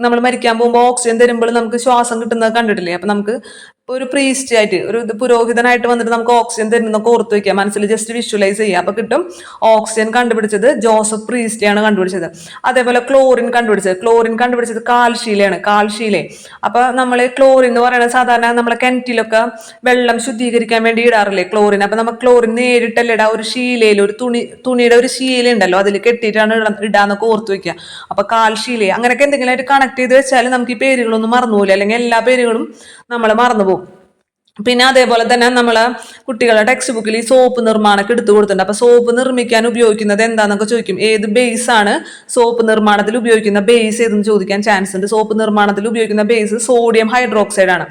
നമ്മൾ മരിക്കാൻ പോകുമ്പോൾ ഓക്സിജൻ തരുമ്പോൾ നമുക്ക് ശ്വാസം കിട്ടുന്നത് കണ്ടിട്ടില്ലേ? അപ്പം നമുക്ക് ഒരു പ്രീസ്റ്റ് ആയിട്ട് ഒരു പുരോഹിതനായിട്ട് വന്നിട്ട് നമുക്ക് ഓക്സിജൻ തരുന്നൊക്കെ ഓർത്ത് വെക്കുക. മനസ്സിൽ ജസ്റ്റ് വിഷ്വലൈസ് ചെയ്യുക. അപ്പൊ കിട്ടും ഓക്സിജൻ കണ്ടുപിടിച്ചത് ജോസഫ് പ്രീസ്റ്റിയാണ് കണ്ടുപിടിച്ചത്. അതേപോലെ ക്ലോറിൻ കണ്ടുപിടിച്ചത്. ക്ലോറിൻ കണ്ടുപിടിച്ചത് കാൽശീലയാണ് കാൽശീലെ അപ്പൊ നമ്മൾ ക്ലോറിൻ എന്ന് പറയുന്നത് സാധാരണ നമ്മളെ കിണറ്റിലൊക്കെ വെള്ളം ശുദ്ധീകരിക്കാൻ വേണ്ടി ഇടാറില്ലേ ക്ലോറിൻ അപ്പൊ നമ്മൾ ക്ലോറിൻ നേരിട്ടല്ല ഇടാ? ഒരു ശീലയിൽ ഒരു തുണി തുണിയുടെ ഒരു ശീല ഉണ്ടല്ലോ അതിൽ കെട്ടിയിട്ടാണ് ഇട- ഇടാന്നൊക്കെ ഓർത്ത് വെക്കുക. അപ്പൊ കാൽശീലെ അങ്ങനെയൊക്കെ എന്തെങ്കിലും ആയിട്ട് കണക്ട് ചെയ്ത് വെച്ചാൽ നമുക്ക് ഈ പേരുകളൊന്നും മറന്നുപോലെ അല്ലെങ്കിൽ എല്ലാ പേരുകളും നമ്മൾ മറന്നുപോകും പിന്നെ അതേപോലെ തന്നെ നമ്മൾ കുട്ടികളുടെ ടെക്സ്റ്റ് ബുക്കിൽ ഈ സോപ്പ് നിർമ്മാണമൊക്കെ എടുത്തു കൊടുത്തിട്ടുണ്ട്. അപ്പൊ സോപ്പ് നിർമ്മിക്കാൻ ഉപയോഗിക്കുന്നത് എന്താന്നൊക്കെ ചോദിക്കും. ഏത് ബേസ് ആണ് സോപ്പ് നിർമ്മാണത്തിൽ ഉപയോഗിക്കുന്ന ബേസ് ഏതെന്ന് ചോദിക്കാൻ ചാൻസ് ഉണ്ട്. സോപ്പ് നിർമ്മാണത്തിൽ ഉപയോഗിക്കുന്ന ബേസ് സോഡിയം ഹൈഡ്രോക്സൈഡ് ആണ്.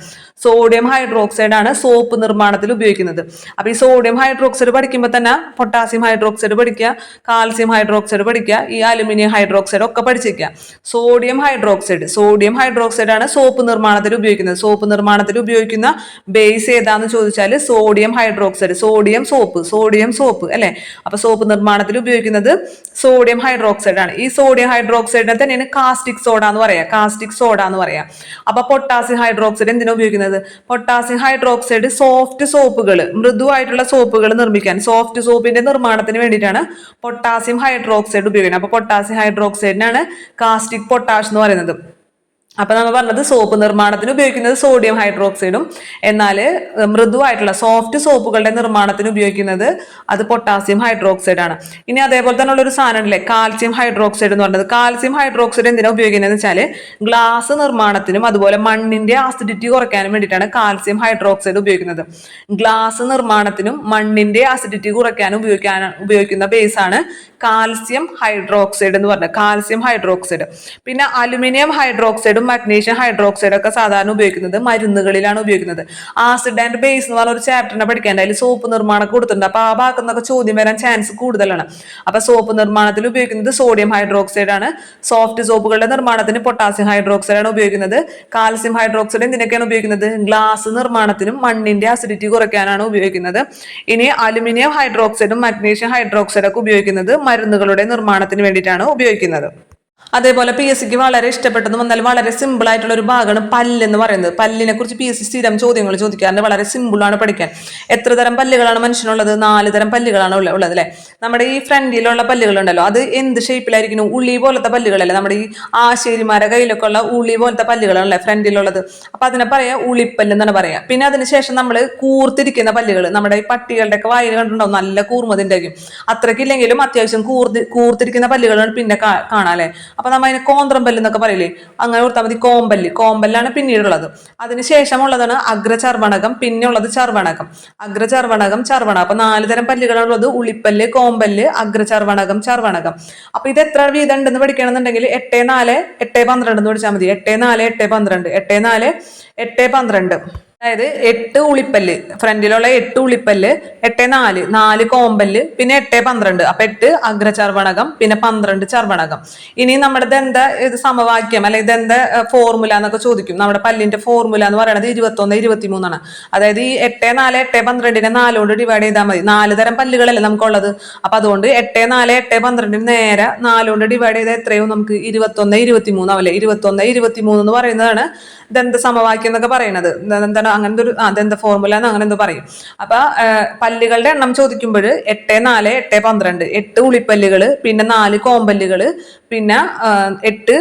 സോഡിയം ഹൈഡ്രോക്സൈഡ് ആണ് സോപ്പ് നിർമ്മാണത്തിൽ ഉപയോഗിക്കുന്നത്. അപ്പോൾ ഈ സോഡിയം ഹൈഡ്രോക്സൈഡ് പഠിക്കുമ്പോൾ തന്നെ പൊട്ടാസ്യം ഹൈഡ്രോക്സൈഡ് പഠിക്കുക കാൽസ്യം ഹൈഡ്രോക്സൈഡ് പഠിക്കുക ഈ അലുമിനിയം ഹൈഡ്രോക്സൈഡ് ഒക്കെ പഠിച്ചിരിക്കുക. സോഡിയം ഹൈഡ്രോക്സൈഡ് സോഡിയം ഹൈഡ്രോക്സൈഡ് ആണ് സോപ്പ് നിർമ്മാണത്തിൽ ഉപയോഗിക്കുന്നത്. സോപ്പ് നിർമ്മാണത്തിൽ ഉപയോഗിക്കുന്ന ബേസ് ഏതാന്ന് ചോദിച്ചാൽ sodium hydroxide sodium soap sodium soap അല്ലെ? അപ്പൊ സോപ്പ് നിർമ്മാണത്തിൽ ഉപയോഗിക്കുന്നത് സോഡിയം ഹൈഡ്രോക്സൈഡ് ആണ്. ഈ സോഡിയം ഹൈഡ്രോക്സൈഡിനെ തന്നെയാണ് കാസ്റ്റിക് സോഡ എന്ന് പറയാ. കാസ്റ്റിക് സോഡ എന്ന് പറയാ. അപ്പൊ പൊട്ടാസ്യം ഹൈഡ്രോക്സൈഡ് എന്തിനാ ഉപയോഗിക്കുന്നത്? പൊട്ടാസ്യം ഹൈഡ്രോക്സൈഡ് സോഫ്റ്റ് സോപ്പുകൾ മൃദുവായിട്ടുള്ള സോപ്പുകൾ നിർമ്മിക്കാൻ. സോഫ്റ്റ് സോപ്പിന്റെ നിർമ്മാണത്തിന് വേണ്ടിയിട്ടാണ് പൊട്ടാസ്യം ഹൈഡ്രോക്സൈഡ് ഉപയോഗിക്കുന്നത്. അപ്പൊ പൊട്ടാസ്യം ഹൈഡ്രോക്സൈഡിനാണ് കാസ്റ്റിക് പൊട്ടാഷ് എന്ന് പറയുന്നത്. അപ്പൊ നമ്മൾ പറഞ്ഞത്? സോപ്പ് നിർമ്മാണത്തിന് ഉപയോഗിക്കുന്നത് സോഡിയം ഹൈഡ്രോക്സൈഡും എന്നാൽ മൃദുവായിട്ടുള്ള സോഫ്റ്റ് സോപ്പുകളുടെ നിർമ്മാണത്തിന് ഉപയോഗിക്കുന്നത് അത് പൊട്ടാസ്യം ഹൈഡ്രോക്സൈഡ് ആണ്. ഇനി അതേപോലെ തന്നെ ഉള്ള ഒരു സാധനം ഉണ്ടല്ലേ? കാൽസ്യം ഹൈഡ്രോക്സൈഡ് എന്ന് പറഞ്ഞത്. കാൽസ്യം ഹൈഡ്രോക്സൈഡ് എന്തിനാ ഉപയോഗിക്കുന്നത് വെച്ചാൽ ഗ്ലാസ് നിർമ്മാണത്തിനും അതുപോലെ മണ്ണിന്റെ ആസിഡിറ്റി കുറയ്ക്കാനും വേണ്ടിയിട്ടാണ് കാൽസ്യം ഹൈഡ്രോക്സൈഡ് ഉപയോഗിക്കുന്നത്. ഗ്ലാസ് നിർമ്മാണത്തിനും മണ്ണിന്റെ ആസിഡിറ്റി കുറയ്ക്കാനും ഉപയോഗിക്കാൻ ഉപയോഗിക്കുന്ന ബേസ് ആണ് കാൽസ്യം ഹൈഡ്രോക്സൈഡ് എന്ന് പറഞ്ഞത്. കാൽസ്യം ഹൈഡ്രോക്സൈഡ് പിന്നെ അലുമിനിയം ഹൈഡ്രോക്സൈഡും മഗ്നീഷ്യം ഹൈഡ്രോക്സൈഡ് ഒക്കെ സാധാരണ ഉപയോഗിക്കുന്നത് മരുന്നുകളിലാണ് ഉപയോഗിക്കുന്നത്. ആസിഡ് ആൻഡ് ബേസ് എന്ന് പറഞ്ഞ ഒരു ചാപ്റ്ററിനെ പഠിക്കാൻ അതിൽ സോപ്പ് നിർമ്മാണം കൊടുത്തിട്ടുണ്ട്. അപ്പൊ ആ ഭാഗത്തുനിന്നൊക്കെ ചോദ്യം വരാൻ ചാൻസ് കൂടുതലാണ്. അപ്പൊ സോപ്പ് നിർമ്മാണത്തിൽ ഉപയോഗിക്കുന്നത് സോഡിയം ഹൈഡ്രോക്സൈഡ് ആണ്. സോഫ്റ്റ് സോപ്പുകളുടെ നിർമ്മാണത്തിന് പൊട്ടാസ്യം ഹൈഡ്രോക്സൈഡ് ആണ് ഉപയോഗിക്കുന്നത്. കാൽസ്യം ഹൈഡ്രോക്സൈഡ് എന്തിനൊക്കെയാണ് ഉപയോഗിക്കുന്നത്? ഗ്ലാസ് നിർമ്മാണത്തിനും മണ്ണിന്റെ അസിഡിറ്റി കുറയ്ക്കാനാണ് ഉപയോഗിക്കുന്നത്. ഇനി അലുമിനിയം ഹൈഡ്രോക്സൈഡും മഗ്നീഷ്യം ഹൈഡ്രോക്സൈഡ് ഒക്കെ ഉപയോഗിക്കുന്നത് മരുന്നുകളുടെ നിർമ്മാണത്തിന് വേണ്ടിയിട്ടാണ് ഉപയോഗിക്കുന്നത്. അതേപോലെ പി എസ് സിക്ക് വളരെ ഇഷ്ടപ്പെട്ടെന്ന് വന്നാൽ വളരെ സിമ്പിൾ ആയിട്ടുള്ള ഒരു ഭാഗമാണ് പല്ല് എന്ന് പറയുന്നത്. പല്ലിനെ കുറിച്ച് പി എസ് സി സ്ഥിരം ചോദ്യങ്ങൾ ചോദിക്കാറുണ്ട്. വളരെ സിമ്പിളാണ് പഠിക്കാൻ. എത്ര തരം പല്ലുകളാണ് മനുഷ്യനുള്ളത്? നാല് തരം പല്ലുകളാണ് ഉള്ള- ഉള്ളത് അല്ലെ? നമ്മുടെ ഈ ഫ്രണ്ടിലുള്ള പല്ലുകളുണ്ടല്ലോ അത് എന്ത് ഷേപ്പിലായിരിക്കും ഉള്ളി പോലത്തെ പല്ലുകളല്ലേ? നമ്മുടെ ഈ ആശേരിമാരെ കയ്യിലൊക്കെ ഉള്ള ഉള്ളി പോലത്തെ പല്ലുകളാണല്ലേ ഫ്രണ്ടിലുള്ളത് അപ്പൊ അതിനെ പറയാ ഉളിപ്പല്ല് എന്നാണ് പറയാ. പിന്നെ അതിനുശേഷം നമ്മൾ കൂർത്തിരിക്കുന്ന പല്ലുകൾ നമ്മുടെ ഈ പട്ടികളുടെ ഒക്കെ വായിൽ കണ്ടിട്ടുണ്ടാവും നല്ല കൂർമതിന്റെ ആയിരിക്കും അത്രയ്ക്കില്ലെങ്കിലും അത്യാവശ്യം കൂർത്തി കൂർത്തിരിക്കുന്ന പല്ലുകളാണ് പിന്നെ കാണാം അല്ലെ? അപ്പൊ നമ്മ അതിന് കോന്ത്രമ്പല്ല് എന്നൊക്കെ പറയില്ലേ? അങ്ങനെ ഓർത്താൽ മതി കോമ്പല്ല്. കോമ്പല്ലാണ് പിന്നീടുള്ളത്. അതിനുശേഷമുള്ളതാണ് അഗ്രചർവണകം പിന്നെ ഉള്ളത് ചർവണകം. അഗ്രചർവണകം ചർവണകം. അപ്പൊ നാല് തരം പല്ലുകളുള്ളത് ഉളിപ്പല്ല് കോമ്പല്ല് അഗ്രചർവണകം ചർവണകം. അപ്പൊ ഇത് എത്ര വീതം ഉണ്ടെന്ന് പഠിക്കണമെന്നുണ്ടെങ്കിൽ എട്ട് നാല് എട്ട് പന്ത്രണ്ട് എന്ന് പഠിച്ചാൽ മതി. എട്ട് നാല് എട്ട് പന്ത്രണ്ട്. എട്ട് നാല് എട്ട് പന്ത്രണ്ട്. അതായത് എട്ട് ഉളിപ്പല്ല് ഫ്രണ്ടിലുള്ള എട്ട് ഉളിപ്പല്ല് എട്ട് നാല് നാല് കോമ്പല്ല് പിന്നെ എട്ട് പന്ത്രണ്ട്. അപ്പൊ എട്ട് അഗ്രചർവണകം പിന്നെ പന്ത്രണ്ട് ചർവണകം. ഇനി നമ്മുടെ ദന്ത ഇത് സമവാക്യം അല്ലെ ദന്ത ഫോർമുല എന്നൊക്കെ ചോദിക്കും. നമ്മുടെ പല്ലിന്റെ ഫോർമുല എന്ന് പറയുന്നത് ഇരുപത്തൊന്ന് ഇരുപത്തി മൂന്നാണ് അതായത് ഈ എട്ട് നാല് എട്ട് പന്ത്രണ്ടിനെ നാലുകൊണ്ട് ഡിവൈഡ് ചെയ്താൽ മതി. നാല് തരം പല്ലുകളല്ലേ നമുക്കുള്ളത്. അപ്പൊ അതുകൊണ്ട് എട്ട് നാല് എട്ട് പന്ത്രണ്ടിന് നേരെ നാലുകൊണ്ട് ഡിവൈഡ് ചെയ്താൽ എത്രയോ നമുക്ക്? ഇരുപത്തൊന്ന് ഇരുപത്തി മൂന്നാവല്ലേ ഇരുപത്തൊന്ന് ഇരുപത്തി മൂന്ന് എന്ന് പറയുന്നതാണ് ദന്ത സമവാക്യം എന്നൊക്കെ പറയുന്നത് അങ്ങനത്തെ ഒരു അതെന്താ ഫോർമുല എന്ന് അങ്ങനെ എന്തോ പറയും. അപ്പൊ പല്ലുകളുടെ എണ്ണം ചോദിക്കുമ്പോൾ എട്ട് നാല് എട്ട് പന്ത്രണ്ട്. എട്ട് ഉളിപ്പല്ലുകൾ പിന്നെ നാല് കോമ്പല്ലുകൾ പിന്നെ എട്ട്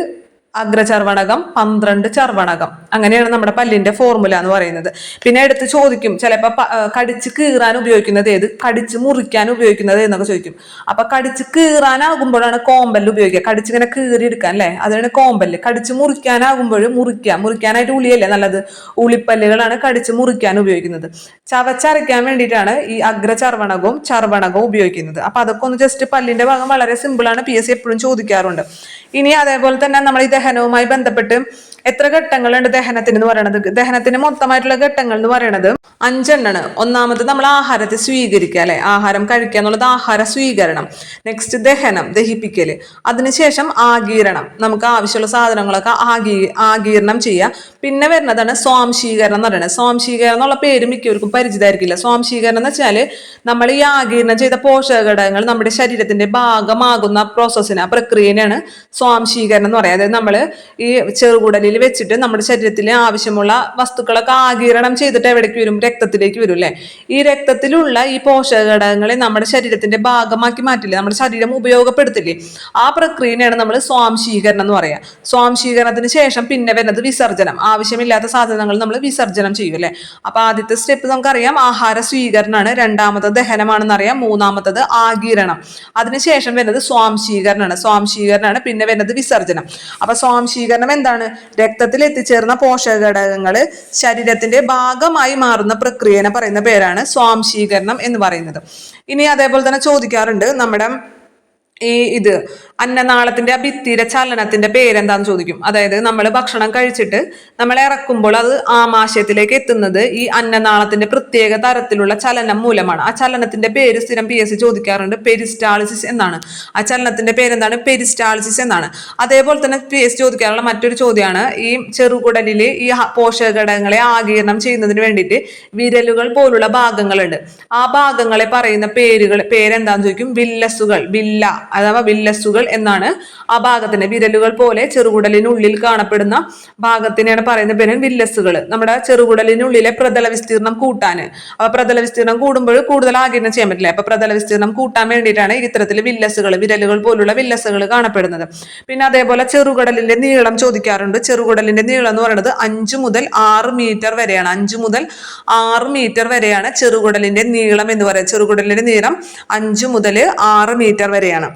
അഗ്രചർവണകം പന്ത്രണ്ട് ചർവണകം അങ്ങനെയാണ് നമ്മുടെ പല്ലിന്റെ ഫോർമുല എന്ന് പറയുന്നത്. പിന്നെ എടുത്ത് ചോദിക്കും ചിലപ്പോൾ കടിച്ച് കീറാൻ ഉപയോഗിക്കുന്നത് ഏത്? കടിച്ച് മുറിക്കാൻ ഉപയോഗിക്കുന്നത് എന്നൊക്കെ ചോദിക്കും. അപ്പൊ കടിച്ച് കീറാനാകുമ്പോഴാണ് കോമ്പല്ല് ഉപയോഗിക്കുക. കടിച്ച് ഇങ്ങനെ കീറി എടുക്കാൻ അല്ലേ? അതാണ് കോമ്പല്ല്. കടിച്ച് മുറിക്കാനാകുമ്പോൾ മുറിക്കുക. മുറിക്കാനായിട്ട് ഉളിയല്ലേ നല്ലത്? ഉളിപ്പല്ലുകളാണ് കടിച്ച് മുറിക്കാൻ ഉപയോഗിക്കുന്നത്. ചവച്ചരയ്ക്കാൻ വേണ്ടിയിട്ടാണ് ഈ അഗ്രചർവണകവും ചർവണകവും ഉപയോഗിക്കുന്നത്. അപ്പൊ അതൊക്കെ ഒന്ന് ജസ്റ്റ് പല്ലിന്റെ ഭാഗം വളരെ സിമ്പിൾ ആണ്. പി എസ് എപ്പോഴും ചോദിക്കാറുണ്ട്. ഇനി അതേപോലെ തന്നെ നമ്മൾ ഈ ദഹനവുമായി ബന്ധപ്പെട്ട് എത്ര ഘട്ടങ്ങളുണ്ട് ദഹനത്തിന് എന്ന് പറയുന്നത് ദഹനത്തിന് മൊത്തമായിട്ടുള്ള ഘട്ടങ്ങൾ എന്ന് പറയുന്നത് അഞ്ചെണ്ണാണ്. ഒന്നാമത് നമ്മൾ ആഹാരത്തെ സ്വീകരിക്കുക അല്ലെ? ആഹാരം കഴിക്കുക എന്നുള്ളത് ആഹാര സ്വീകരണം. നെക്സ്റ്റ് ദഹനം ദഹിപ്പിക്കൽ. അതിനുശേഷം ആഗീരണം. നമുക്ക് ആവശ്യമുള്ള സാധനങ്ങളൊക്കെ ആഗീ ആഗീരണം ചെയ്യുക. പിന്നെ വരുന്നതാണ് സ്വാംശീകരണം എന്ന് പറയുന്നത് സ്വാംശീകരണം എന്നുള്ള പേര് മിക്കവർക്കും പരിചിതമായിരിക്കില്ല. സ്വാംശീകരണം എന്ന് വെച്ചാൽ നമ്മൾ ഈ ആഗീരണം ചെയ്ത പോഷക ഘടകങ്ങൾ നമ്മുടെ ശരീരത്തിന്റെ ഭാഗമാകുന്ന പ്രോസസ്സിന് ആ പ്രക്രിയനെയാണ് സ്വാംശീകരണം എന്ന് പറയുന്നത് അതായത് നമ്മൾ ഈ ചെറുകുടലിൽ വെച്ചിട്ട് നമ്മുടെ ശരീരത്തിൽ ആവശ്യമുള്ള വസ്തുക്കളൊക്കെ ആകിരണം ചെയ്തിട്ട് എവിടേക്ക് വരും? രക്തത്തിലേക്ക് വരും അല്ലേ? ഈ രക്തത്തിലുള്ള ഈ പോഷക ഘടകങ്ങളെ നമ്മുടെ ശരീരത്തിന്റെ ഭാഗമാക്കി മാറ്റില്ലേ? നമ്മുടെ ശരീരം ഉപയോഗപ്പെടുത്തില്ലേ? ആ പ്രക്രിയനെയാണ് നമ്മൾ സ്വാംശീകരണം എന്ന് പറയാം. സ്വാംശീകരണത്തിന് ശേഷം പിന്നെ വരുന്നത് വിസർജനം ആവശ്യമില്ലാത്ത സാധനങ്ങൾ നമ്മൾ വിസർജനം ചെയ്യും അല്ലേ? അപ്പൊ ആദ്യത്തെ സ്റ്റെപ്പ് നമുക്കറിയാം. ആഹാര സ്വീകരണമാണ് രണ്ടാമത്തെ ദഹനമാണെന്ന് അറിയാം. മൂന്നാമത്തത് ആകിരണം അതിനുശേഷം വരുന്നത് സ്വാംശീകരണമാണ് സ്വാംശീകരണമാണ് പിന്നെ വരുന്നത് വിസർജനം അപ്പൊ സ്വാംശീകരണം എന്താണ്? രക്തത്തിൽ എത്തിച്ചേർന്ന പോഷക പോഷകഘടകങ്ങൾ ശരീരത്തിന്റെ ഭാഗമായി മാറുന്ന പ്രക്രിയനെ പറയുന്ന പേരാണ് സ്വാംശീകരണം എന്ന് പറയുന്നത്. ഇനി അതേപോലെ തന്നെ ചോദിക്കാറുണ്ട് നമ്മുടെ ഈ ഇത് അന്നനാളത്തിന്റെ ആ ഭിത്തിയുടെ ചലനത്തിന്റെ പേരെന്താന്ന് ചോദിക്കും. അതായത് നമ്മൾ ഭക്ഷണം കഴിച്ചിട്ട് നമ്മൾ ഇറക്കുമ്പോൾ അത് ആമാശയത്തിലേക്ക് എത്തുന്നത് ഈ അന്നനാളത്തിന്റെ പ്രത്യേക തരത്തിലുള്ള ചലനം മൂലമാണ്. ആ ചലനത്തിന്റെ പേര് സ്ഥിരം പി എസ് സി ചോദിക്കാറുണ്ട്. പെരിസ്റ്റാളിസിസ് എന്നാണ്. ആ ചലനത്തിന്റെ പേരെന്താണ്? പെരിസ്റ്റാളിസിസ് എന്നാണ്. അതേപോലെ തന്നെ പി എസ് ചോദിക്കാറുള്ള മറ്റൊരു ചോദ്യമാണ്. ഈ ചെറുകുടലിൽ ഈ പോഷക പോഷകഘടകങ്ങളെ ആകീരണം ചെയ്യുന്നതിന് വേണ്ടിയിട്ട് വിരലുകൾ പോലുള്ള ഭാഗങ്ങളുണ്ട്. ആ ഭാഗങ്ങളെ പറയുന്ന പേരുകൾ പേരെന്താന്ന് ചോദിക്കും? വില്ലസുകൾ. വില്ല. അഥവാ വില്ലസുകൾ എന്നാണ് ആ ഭാഗത്തിന്റെ വിരലുകൾ പോലെ ചെറുകുടലിനുള്ളിൽ കാണപ്പെടുന്ന ഭാഗത്തിനെയാണ് പറയുന്ന പേര് വില്ലസുകൾ. നമ്മുടെ ചെറുകുടലിനുള്ളിലെ പ്രതല വിസ്തീർണം കൂട്ടാൻ. അപ്പൊ പ്രതല വിസ്തീർണം കൂടുമ്പോൾ കൂടുതൽ ആകിരണം ചെയ്യാൻ പറ്റില്ല. അപ്പൊ പ്രതല വിസ്തീർണം കൂട്ടാൻ വേണ്ടിയിട്ടാണ് ഇത്തരത്തിൽ വില്ലസുകൾ വിരലുകൾ പോലുള്ള വില്ലസുകൾ കാണപ്പെടുന്നത്. പിന്നെ അതേപോലെ ചെറുകുടലിന്റെ നീളം ചോദിക്കാറുണ്ട്. ചെറുകുടലിന്റെ നീളം എന്ന് പറയുന്നത് അഞ്ചു മുതൽ ആറ് മീറ്റർ വരെയാണ്. അഞ്ചു മുതൽ ആറ് മീറ്റർ വരെയാണ് ചെറുകുടലിന്റെ നീളം എന്ന് പറയുന്നത്. ചെറുകുടലിന്റെ നീളം അഞ്ചു മുതൽ ആറ് മീറ്റർ വരെയാണ്.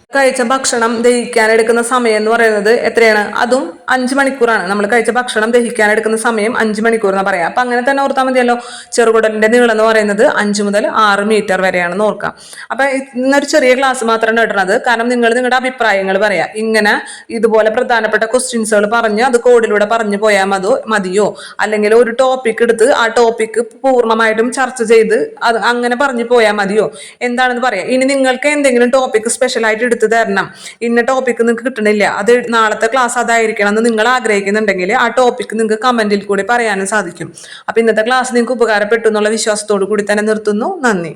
കഴിച്ച ഭക്ഷണം ദഹിക്കാൻ എടുക്കുന്ന സമയം എന്ന് പറയുന്നത് എത്രയാണ്? അതും അഞ്ച് മണിക്കൂറാണ്. നമ്മൾ കഴിച്ച ഭക്ഷണം ദഹിക്കാൻ എടുക്കുന്ന സമയം അഞ്ച് മണിക്കൂർ എന്ന് പറയാം. അപ്പൊ അങ്ങനെ തന്നെ ഓർത്താൽ മതിയല്ലോ. ചെറുകുടലിന്റെ നീളം എന്ന് പറയുന്നത് അഞ്ച് മുതൽ ആറ് മീറ്റർ വരെയാണെന്ന് ഓർക്കാം. അപ്പൊ ഇന്നൊരു ചെറിയ ക്ലാസ് മാത്രമാണ് ഇടുന്നത് കാരണം നിങ്ങൾ നിങ്ങളുടെ അഭിപ്രായങ്ങൾ പറയാം. ഇങ്ങനെ ഇതുപോലെ പ്രധാനപ്പെട്ട ക്വസ്റ്റ്യൻസുകൾ പറഞ്ഞ് അത് കോഡിലൂടെ പറഞ്ഞു പോയാൽ മതോ മതിയോ? അല്ലെങ്കിൽ ഒരു ടോപ്പിക് എടുത്ത് ആ ടോപ്പിക് പൂർണമായിട്ടും ചർച്ച ചെയ്ത് അത് അങ്ങനെ പറഞ്ഞു പോയാൽ മതിയോ? എന്താണെന്ന് പറയാം. ഇനി നിങ്ങൾക്ക് എന്തെങ്കിലും ടോപ്പിക് സ്പെഷ്യൽ ആയിട്ട് എടുത്തു തരണം. ഇന്ന ടോപ്പിക് നിങ്ങൾക്ക് കിട്ടണില്ല. അത് നാളത്തെ ക്ലാസ് അതായിരിക്കണം എന്ന് നിങ്ങൾ ആഗ്രഹിക്കുന്നുണ്ടെങ്കിൽ ആ ടോപ്പിക് നിങ്ങൾക്ക് കമന്റിൽ കൂടി പറയാനും സാധിക്കും. അപ്പൊ ഇന്നത്തെ ക്ലാസ് നിങ്ങൾക്ക് ഉപകാരപ്പെട്ടു എന്നുള്ള വിശ്വാസത്തോടു കൂടി തന്നെ നിർത്തുന്നു. നന്ദി.